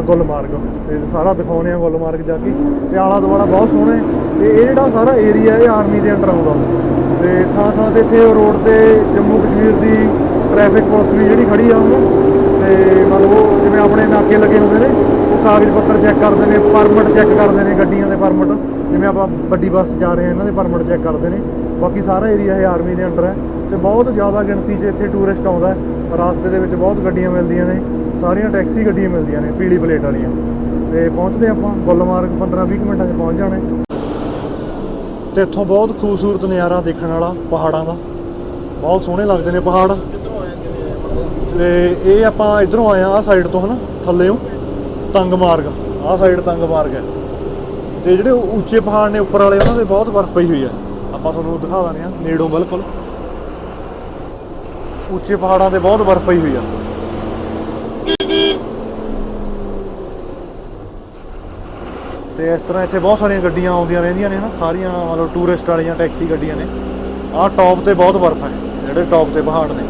ਗੁਲਮਾਰਗ। ਤੇ ਸਾਰਾ ਦਿਖਾਉਣੇ ਆ ਗੁਲਮਾਰਗ ਜਾ ਕੇ। ਤੇ ਆਲਾ ਦੁਆਲਾ ਬਹੁਤ ਸੋਹਣਾ ਹੈ। ਤੇ ਇਹ ਜਿਹੜਾ ਸਾਰਾ ਏਰੀਆ ਇਹ ਆਰਮੀ ਦੇ ਅੰਡਰ ਆਉਂਦਾ। ਤੇ ਥਾਂ ਥਾਂ ਤੇ ਇੱਥੇ ਰੋਡ ਤੇ ਜੰਮੂ ਕਸ਼ਮੀਰ ਦੀ ਟ੍ਰੈਫਿਕ ਪੁਲਿਸ ਵੀ ਜਿਹੜੀ ਖੜੀ ਆ ਉਹ ਤੇ ਮਤਲਬ ਉਹ ਜਿਵੇਂ ਆਪਣੇ ਨਾਕੇ ਲੱਗੇ ਹੁੰਦੇ ਨੇ, ਉਹ ਕਾਗਜ਼ ਪੱਤਰ ਚੈੱਕ ਕਰਦੇ ਨੇ ਪਰਮਿਟ ਚੈੱਕ ਕਰਦੇ ਨੇ ਗੱਡੀਆਂ ਦੇ ਪਰਮਿਟ ਜਿਵੇਂ ਆਪਾਂ ਵੱਡੀ ਬੱਸ 'ਚ ਜਾ ਰਹੇ ਹਾਂ, ਇਹਨਾਂ ਦੇ ਪਰਮਿਟ ਚੈੱਕ ਕਰਦੇ ਨੇ। ਬਾਕੀ ਸਾਰਾ ਏਰੀਆ ਇਹ ਆਰਮੀ ਦੇ ਅੰਡਰ ਹੈ ਤੇ ਬਹੁਤ ਜ਼ਿਆਦਾ ਗਿਣਤੀ 'ਚ ਇੱਥੇ ਟੂਰਿਸਟ ਆਉਂਦਾ ਹੈ। ਰਾਸਤੇ ਦੇ ਵਿੱਚ ਬਹੁਤ ਗੱਡੀਆਂ ਮਿਲਦੀਆਂ ਨੇ, ਸਾਰੀਆਂ ਟੈਕਸੀ ਗੱਡੀਆਂ ਮਿਲਦੀਆਂ ਨੇ, ਪੀਲੀ ਪਲੇਟ ਵਾਲੀਆਂ। ਤੇ ਪਹੁੰਚਦੇ ਆਪਾਂ, ਗੁੱਲਮਾਰਗ 15-20 ਮਿੰਟਾਂ 'ਚ ਪਹੁੰਚ ਜਾਣੇ ਹੈ। ਤੇ ਇੱਥੋਂ ਬਹੁਤ ਖੂਬਸੂਰਤ ਨਜ਼ਾਰਾ ਦੇਖਣ ਵਾਲਾ ਪਹਾੜਾਂ ਦਾ। ਬਹੁਤ ਸੋਹਣੇ ਲੱਗਦੇ ਨੇ ਪਹਾੜ। ਤੇ ਇਹ ਆਪਾਂ ਇਧਰੋਂ ਆਏ ਆ ਆਹ ਸਾਈਡ ਤੋਂ ਹਨਾ ਥੱਲੇੋਂ ਤੰਗ ਮਾਰਗ। ਆਹ ਸਾਈਡ ਤੰਗ ਮਾਰਗ ਹੈ। ਤੇ ਜਿਹੜੇ ਉੱਚੇ ਪਹਾੜ ਨੇ, ਉੱਪਰ ਵਾਲੇ, ਉਹਨਾਂ ਦੇ ਬਹੁਤ ਬਰਫ਼ ਪਈ ਹੋਈ ਹੈ। ਆਪਾਂ ਤੁਹਾਨੂੰ ਦਿਖਾ ਦਿੰਦੇ ਆ ਨੇੜੋਂ ਬਿਲਕੁਲ। ਉੱਚੇ ਪਹਾੜਾਂ ਤੇ ਬਹੁਤ ਬਰਫ਼ ਪਈ ਹੋਈ ਆ। ਤੇ ਇਸ ਤਰ੍ਹਾਂ ਇੱਥੇ ਬਹੁਤ ਸਾਰੀਆਂ ਗੱਡੀਆਂ ਆਉਂਦੀਆਂ ਰਹਿੰਦੀਆਂ ਨੇ ਹਨਾ, ਸਾਰੀਆਂ ਮਤਲਬ ਟੂਰਿਸਟ ਵਾਲੀਆਂ ਟੈਕਸੀ ਗੱਡੀਆਂ ਨੇ। ਆਹ ਟੌਪ ਤੇ ਬਹੁਤ ਬਰਫ਼ ਹੈ, ਜਿਹੜੇ ਟੌਪ ਤੇ ਪਹਾੜ ਨੇ।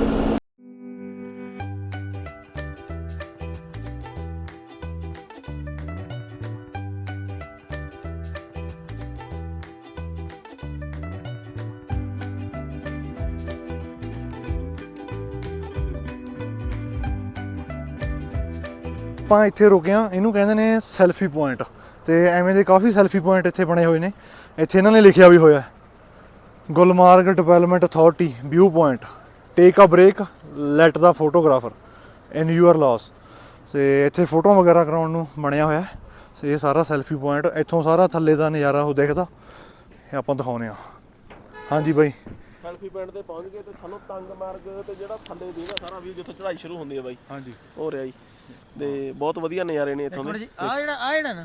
ਆਪਾਂ ਇੱਥੇ ਰੁਕੇ ਆ ਇਹਨੂੰ ਕਹਿੰਦੇ ਨੇ ਸੈਲਫੀ ਪੁਆਇੰਟ ਤੇ ਐਵੇਂ ਦੇ ਕਾਫੀ ਸੈਲਫੀ ਪੁਆਇੰਟ ਇੱਥੇ ਬਣੇ ਹੋਏ ਨੇ। ਇੱਥੇ ਇਹਨਾਂ ਨੇ ਲਿਖਿਆ ਵੀ ਹੋਇਆ Gulmarg development authority view point take a break let the photographer in your loose ਤੇ ਇੱਥੇ ਫੋਟੋ ਵਗੈਰਾ ਕਰਾਉਣ ਨੂੰ ਬਣਿਆ ਹੋਇਆ ਤੇ ਇਹ ਸਾਰਾ ਸੈਲਫੀ ਪੁਆਇੰਟ ਇੱਥੋਂ ਸਾਰਾ ਥੱਲੇ ਦਾ ਨਜ਼ਾਰਾ ਉਹ ਦਿਖਦਾ। ਇਹ ਆਪਾਂ ਦਿਖਾਉਨੇ ਆ ਹਾਂਜੀ ਬਾਈ। ਸੈਲਫੀ ਪੁਆਇੰਟ ਤੇ ਪਹੁੰਚ ਗਏ ਤੇ ਤੁਹਾਨੂੰ ਤੰਗ ਮਾਰਗ ਤੇ ਜਿਹੜਾ ਥੱਲੇ ਦੀਦਾ ਸਾਰਾ ਵੀ ਜਿੱਥੇ ਚੜ੍ਹਾਈ ਸ਼ੁਰੂ ਹੁੰਦੀ ਹੈ ਬਾਈ। ਹਾਂਜੀ। ਹੋ ਰਿਹਾ ਜੀ। ਤੇ ਬਹੁਤ ਵਧੀਆ ਨਜ਼ਾਰੇ ਨੇ ਇੱਥੋਂ ਦੇ। ਆ ਜਿਹੜਾ ਆ ਜਿਹੜਾ ਨਾ?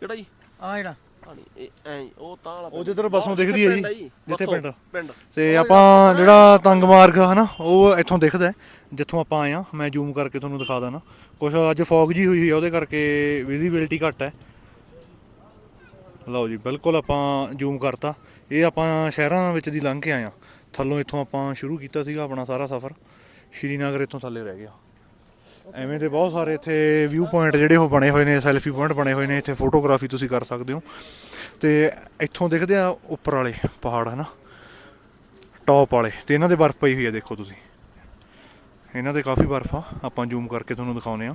ਕਿਹੜਾ ਜੀ? ਆ ਜਿਹੜਾ? ਪਾਣੀ ਇਹ ਐਂ ਹੀ, ਉਹ ਤਾਂ ਵਾਲਾ ਉਹ ਜਿੱਧਰ ਬੱਸੋਂ ਦਿਖਦੀ ਹੈ ਜੀ ਜਿੱਥੇ ਬੱਸੋਂ, ਪਿੰਡ ਪਿੰਡ। ਤੇ ਆਪਾਂ ਜਿਹੜਾ ਤੰਗ ਮਾਰਗ ਹਨਾ ਉਹ ਇੱਥੋਂ ਦਿਖਦਾ ਹੈ, ਜਿੱਥੋਂ ਆਪਾਂ ਆਏ ਆ ਮੈਂ ਜ਼ੂਮ ਕਰਕੇ ਤੁਹਾਨੂੰ ਦਿਖਾ ਦਾਂ ਕੁਛ ਅੱਜ ਫੌਗ ਜੀ ਹੋਈ ਹੋਈ ਆ ਉਹਦੇ ਕਰਕੇ ਵਿਜ਼ਿਬਿਲਟੀ ਘੱਟ ਹੈ। ਲਓ ਜੀ ਬਿਲਕੁਲ ਆਪਾਂ ਜ਼ੂਮ ਕਰਤਾ। ਇਹ ਆਪਾਂ ਸ਼ਹਿਰਾਂ ਵਿੱਚ ਦੀ ਲੰਘ ਕੇ ਆਏ ਆ ਥੱਲੋਂ ਇੱਥੋਂ ਆਪਾਂ ਸ਼ੁਰੂ ਕੀਤਾ ਸੀਗਾ ਆਪਣਾ ਸਾਰਾ ਸਫ਼ਰ। ਸ਼੍ਰੀਨਗਰ ਇੱਥੋਂ ਥੱਲੇ ਰਹਿ ਗਿਆ। ਐਵੇਂ ਦੇ ਬਹੁਤ ਸਾਰੇ ਇੱਥੇ ਵਿਊ ਪੁਆਇੰਟ ਜਿਹੜੇ ਉਹ ਬਣੇ ਹੋਏ ਨੇ ਸੈਲਫੀ ਪੁਆਇੰਟ ਬਣੇ ਹੋਏ ਨੇ, ਇੱਥੇ ਫੋਟੋਗ੍ਰਾਫੀ ਤੁਸੀਂ ਕਰ ਸਕਦੇ ਹੋ। ਤੇ ਇੱਥੋਂ ਦੇਖਦੇ ਆ ਉੱਪਰ ਵਾਲੇ ਪਹਾੜ, ਹਨਾ? ਟੌਪ ਵਾਲੇ। ਤੇ ਇਹਨਾਂ ਦੇ ਬਰਫ਼ ਪਈ ਹੋਈ ਹੈ ਦੇਖੋ ਤੁਸੀਂ। ਇਹਨਾਂ ਦੇ ਕਾਫੀ ਬਰਫ਼ ਆ। ਆਪਾਂ ਜ਼ੂਮ ਕਰਕੇ ਤੁਹਾਨੂੰ ਦਿਖਾਉਨੇ ਆ।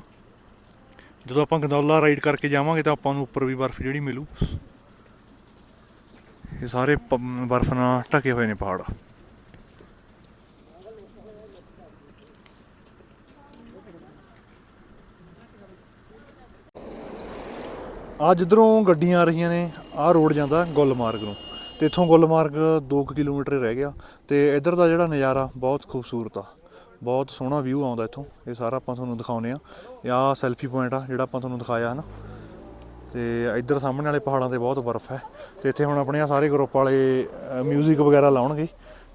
ਜਦੋਂ ਆਪਾਂ ਗੰਦੌਲਾ ਰਾਈਡ ਕਰਕੇ ਜਾਵਾਂਗੇ ਤਾਂ ਆਪਾਂ ਨੂੰ ਉੱਪਰ ਵੀ ਬਰਫ਼ ਜਿਹੜੀ ਮਿਲੂ। ਇਹ ਸਾਰੇ ਪ- ਬਰਫ਼ ਨਾਲ ਢਕੇ ਹੋਏ ਨੇ ਪਹਾੜ। ਆ ਜਿੱਧਰੋਂ ਗੱਡੀਆਂ ਆ ਰਹੀਆਂ ਨੇ ਆਹ ਰੋਡ ਜਾਂਦਾ ਗੁੱਲਮਾਰਗ ਨੂੰ। ਤੇ ਇੱਥੋਂ ਗੁੱਲਮਾਰਗ 2 ਕਿਲੋਮੀਟਰ ਰਹਿ ਗਿਆ ਤੇ ਇੱਧਰ ਦਾ ਜਿਹੜਾ ਨਜ਼ਾਰਾ ਬਹੁਤ ਖੂਬਸੂਰਤ ਆ। ਬਹੁਤ ਸੋਹਣਾ ਵਿਊ ਆਉਂਦਾ ਇੱਥੋਂ। ਇਹ ਸਾਰਾ ਆਪਾਂ ਤੁਹਾਨੂੰ ਦਿਖਾਉਨੇ ਆ ਇਹ ਆਹ ਸੈਲਫੀ ਪੁਆਇੰਟ ਆ ਜਿਹੜਾ ਆਪਾਂ ਤੁਹਾਨੂੰ ਦਿਖਾਇਆ ਹਨਾ। ਤੇ ਇੱਧਰ ਸਾਹਮਣੇ ਵਾਲੇ ਪਹਾੜਾਂ ਤੇ ਬਹੁਤ ਬਰਫ਼ ਹੈ। ਤੇ ਇੱਥੇ ਹੁਣ ਆਪਣੇ ਆ ਸਾਰੇ ਗਰੁੱਪ ਵਾਲੇ 뮤직 ਵਗੈਰਾ ਲਾਉਣਗੇ।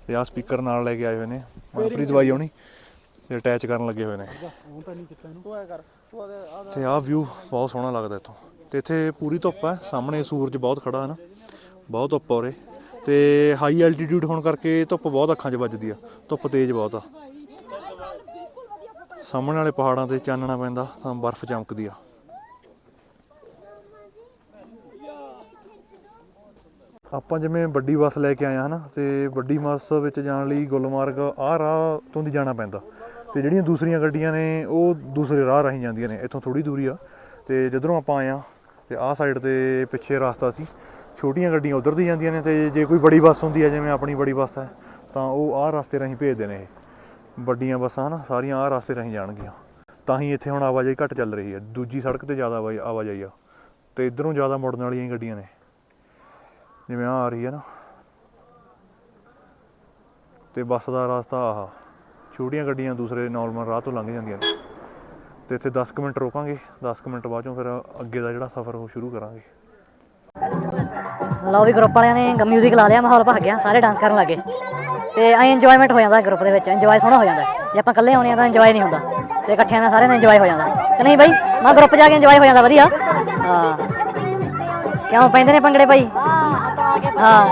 ਤੇ ਆ ਸਪੀਕਰ ਨਾਲ ਲੈ ਕੇ ਆਏ ਹੋਏ ਨੇ ਮਨਪ੍ਰੀਤ ਬਾਈ ਆਉਣੀ ਤੇ ਅਟੈਚ ਕਰਨ ਲੱਗੇ ਹੋਏ ਨੇ। ਤੂੰ ਆ ਤੇ ਆਹ ਵਿਊ ਬਹੁਤ ਸੋਹਣਾ ਲੱਗਦਾ ਇੱਥੋਂ। ਤੇ ਇੱਥੇ ਪੂਰੀ ਧੁੱਪ ਹੈ, ਸਾਹਮਣੇ ਸੂਰਜ ਬਹੁਤ ਖੜਾ ਹੈ ਨਾ, ਬਹੁਤ ਧੁੱਪ ਆ ਉਰੇ। ਤੇ ਹਾਈ ਐਲਟੀਟਿਊਡ ਹੋਣ ਕਰਕੇ ਧੁੱਪ ਬਹੁਤ ਅੱਖਾਂ 'ਚ ਵੱਜਦੀ ਆ, ਧੁੱਪ ਤੇਜ਼ ਬਹੁਤ ਆ। ਸਾਹਮਣੇ ਵਾਲੇ ਪਹਾੜਾਂ ਤੇ ਚਾਨਣਾ ਪੈਂਦਾ, ਤਾਂ ਬਰਫ਼ ਚਮਕਦੀ ਆ। ਆਪਾਂ ਜਿਵੇਂ ਵੱਡੀ ਬੱਸ ਲੈ ਕੇ ਆਏ ਆ ਨਾ ਤੇ ਵੱਡੀ ਬੱਸ ਵਿੱਚ ਜਾਣ ਲਈ ਗੁਲਮਾਰਗ ਆਹ ਰਾਹ ਤੋਂ ਦੀ ਜਾਣਾ ਪੈਂਦਾ। ਤੇ ਜਿਹੜੀਆਂ ਦੂਸਰੀਆਂ ਗੱਡੀਆਂ ਨੇ, ਉਹ ਦੂਸਰੇ ਰਾਹ ਰਾਹੀਂ ਜਾਂਦੀਆਂ ਨੇ, ਇੱਥੋਂ ਥੋੜੀ ਦੂਰੀ ਆ। ਤੇ ਜਿੱਧਰੋਂ ਆਪਾਂ ਆਏ ਆ ਤੇ ਆਹ ਸਾਈਡ ਤੇ ਪਿੱਛੇ ਰਸਤਾ ਸੀ। ਛੋਟੀਆਂ ਗੱਡੀਆਂ ਉਧਰ ਦੀ ਜਾਂਦੀਆਂ ਨੇ ਤੇ ਜੇ ਕੋਈ ਬੜੀ ਬੱਸ ਹੁੰਦੀ ਹੈ ਜਿਵੇਂ ਆਪਣੀ ਬੜੀ ਬੱਸ ਹੈ ਤਾਂ ਉਹ ਆਹ ਰਸਤੇ ਰਾਹੀਂ ਭੇਜਦੇ ਨੇ ਇਹ। ਵੱਡੀਆਂ ਬੱਸਾਂ ਨਾ, ਸਾਰੀਆਂ ਆਹ ਰਸਤੇ ਰਾਹੀਂ ਜਾਣਗੀਆਂ। ਤਾਂ ਹੀ ਇੱਥੇ ਹੁਣ ਆਵਾਜਾਈ ਘੱਟ ਚੱਲ ਰਹੀ ਹੈ ਦੂਜੀ ਸੜਕ ਤੇ ਜ਼ਿਆਦਾ ਆਵਾ- ਆਵਾਜਾਈ ਆ। ਤੇ ਇਧਰੋਂ ਜ਼ਿਆਦਾ ਮੁੜਨ ਵਾਲੀਆਂ ਹੀ ਗੱਡੀਆਂ ਨੇ। ਜਿਵੇਂ ਆਹ ਆ ਰਹੀ ਹੈ ਨਾ। ਤੇ ਬੱਸ ਦਾ ਰਸਤਾ ਆਹ। ਛੋਟੀਆਂ ਗੱਡੀਆਂ ਦੂਸਰੇ ਨਾਰਮਲ ਰਾਹ ਤੋਂ ਲੰਘ ਜਾਂਦੀਆਂ ਨੇ। ਤੇ ਇੱਥੇ 10 ਮਿੰਟ ਰੋਕਾਂਗੇ 10 ਮਿੰਟ ਬਾਅਦ ਫਿਰ ਅੱਗੇ ਦਾ ਜਿਹੜਾ ਸਫ਼ਰ ਉਹ ਸ਼ੁਰੂ ਕਰਾਂਗੇ। ਲਓ ਵੀ ਗਰੁੱਪ ਵਾਲਿਆਂ ਨੇ ਮਿਊਜ਼ਿਕ ਲਾ ਲਿਆ, ਮਾਹੌਲ ਭਖ ਗਿਆ, ਸਾਰੇ ਡਾਂਸ ਕਰਨ ਲੱਗੇ। ਤੇ ਐ ਇੰਜੋਇਮੈਂਟ ਹੋ ਜਾਂਦਾ ਗਰੁੱਪ ਦੇ ਵਿੱਚ ਇੰਜੋਏ ਸੋਹਣਾ ਹੋ ਜਾਂਦਾ। ਜੇ ਆਪਾਂ ਇਕੱਲੇ ਆਉਂਦੇ ਆ ਤਾਂ ਇੰਜੋਏ ਨਹੀਂ ਹੁੰਦਾ। ਤੇ ਇਕੱਠਿਆਂ ਨਾਲ ਸਾਰਿਆਂ ਨਾਲ ਇੰਜੋਏ ਹੋ ਜਾਂਦਾ। ਕਿ ਨਹੀਂ ਬਾਈ, ਮੈਂ ਗਰੁੱਪ ਜਾ ਕੇ ਇੰਜੋਏ ਹੋ ਜਾਂਦਾ, ਵਧੀਆ। ਹਾਂ। ਕਿਉਂ ਪੈਂਦੇ ਨੇ ਭੰਗੜੇ ਭਾਈ ਹਾਂ।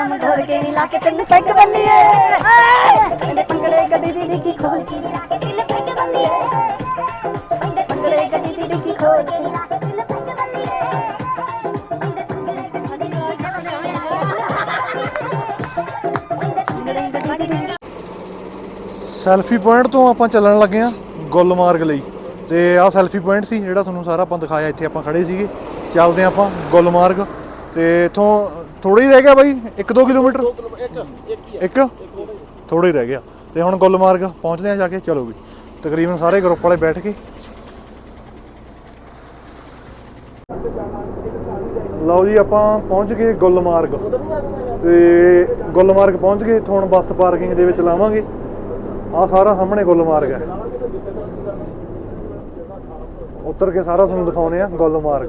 ਕੁਝ ਕੰਮ ਖੋਲ ਕੇ ਨਹੀਂ ਲਾ ਕੇ ਤੈਨੂੰ ਪੈਗ ਬੱਲੀਏ ਇਹਨੇ ਪੰਗੜੇ ਗੱਡੀ ਦੀ ਡਿੱਗੀ ਖੋਲ ਕੇ ਪੰਗੜੇ ਗੱਡੀ ਦੀ ਡਿੱਗੀ ਖੋਲ ਕੇ ਸੈਲਫੀ ਪੁਆਇੰਟ ਤੋਂ ਆਪਾਂ ਚੱਲਣ ਲੱਗੇ ਆ ਗੁੱਲਮਾਰਗ ਲਈ। ਤੇ ਆਹ ਸੈਲਫੀ ਪੁਆਇੰਟ ਸੀ ਜਿਹੜਾ ਤੁਹਾਨੂੰ ਸਾਰਾ ਆਪਾਂ ਦਿਖਾਇਆ, ਇੱਥੇ ਆਪਾਂ ਖੜੇ ਸੀਗੇ। ਚੱਲਦੇ ਹਾਂ ਆਪਾਂ ਗੁੱਲਮਾਰਗ। ਤੇ ਇਥੋਂ ਥੋੜਾ ਹੀ ਰਹਿ ਗਿਆ ਬਾਈ? 1-2 ਕਿਲੋਮੀਟਰ? ਇੱਕ ਥੋੜਾ ਹੀ ਰਹਿ ਗਿਆ। ਤੇ ਹੁਣ ਗੁੱਲਮਾਰਗ ਪਹੁੰਚਦੇ ਆ ਜਾ ਕੇ ਚਲੋ ਵੀ। ਤਕਰੀਬਨ ਸਾਰੇ ਗਰੁੱਪ ਵਾਲੇ ਬੈਠ ਕੇ। ਲਓ ਜੀ ਆਪਾਂ ਪਹੁੰਚ ਗਏ ਗੁੱਲਮਾਰਗ। ਤੇ ਗੁੱਲਮਾਰਗ ਪਹੁੰਚ ਗਏ ਇੱਥੋਂ ਹੁਣ ਬੱਸ ਪਾਰਕਿੰਗ ਦੇ ਵਿੱਚ ਲਾਵਾਂਗੇ। ਆ ਸਾਰਾ ਸਾਹਮਣੇ ਗੁੱਲਮਾਰਗ ਹੈ। ਉੱਤਰ ਕੇ ਸਾਰਾ ਤੁਹਾਨੂੰ ਦਿਖਾਉਨੇ ਆ ਗੁੱਲਮਾਰਗ।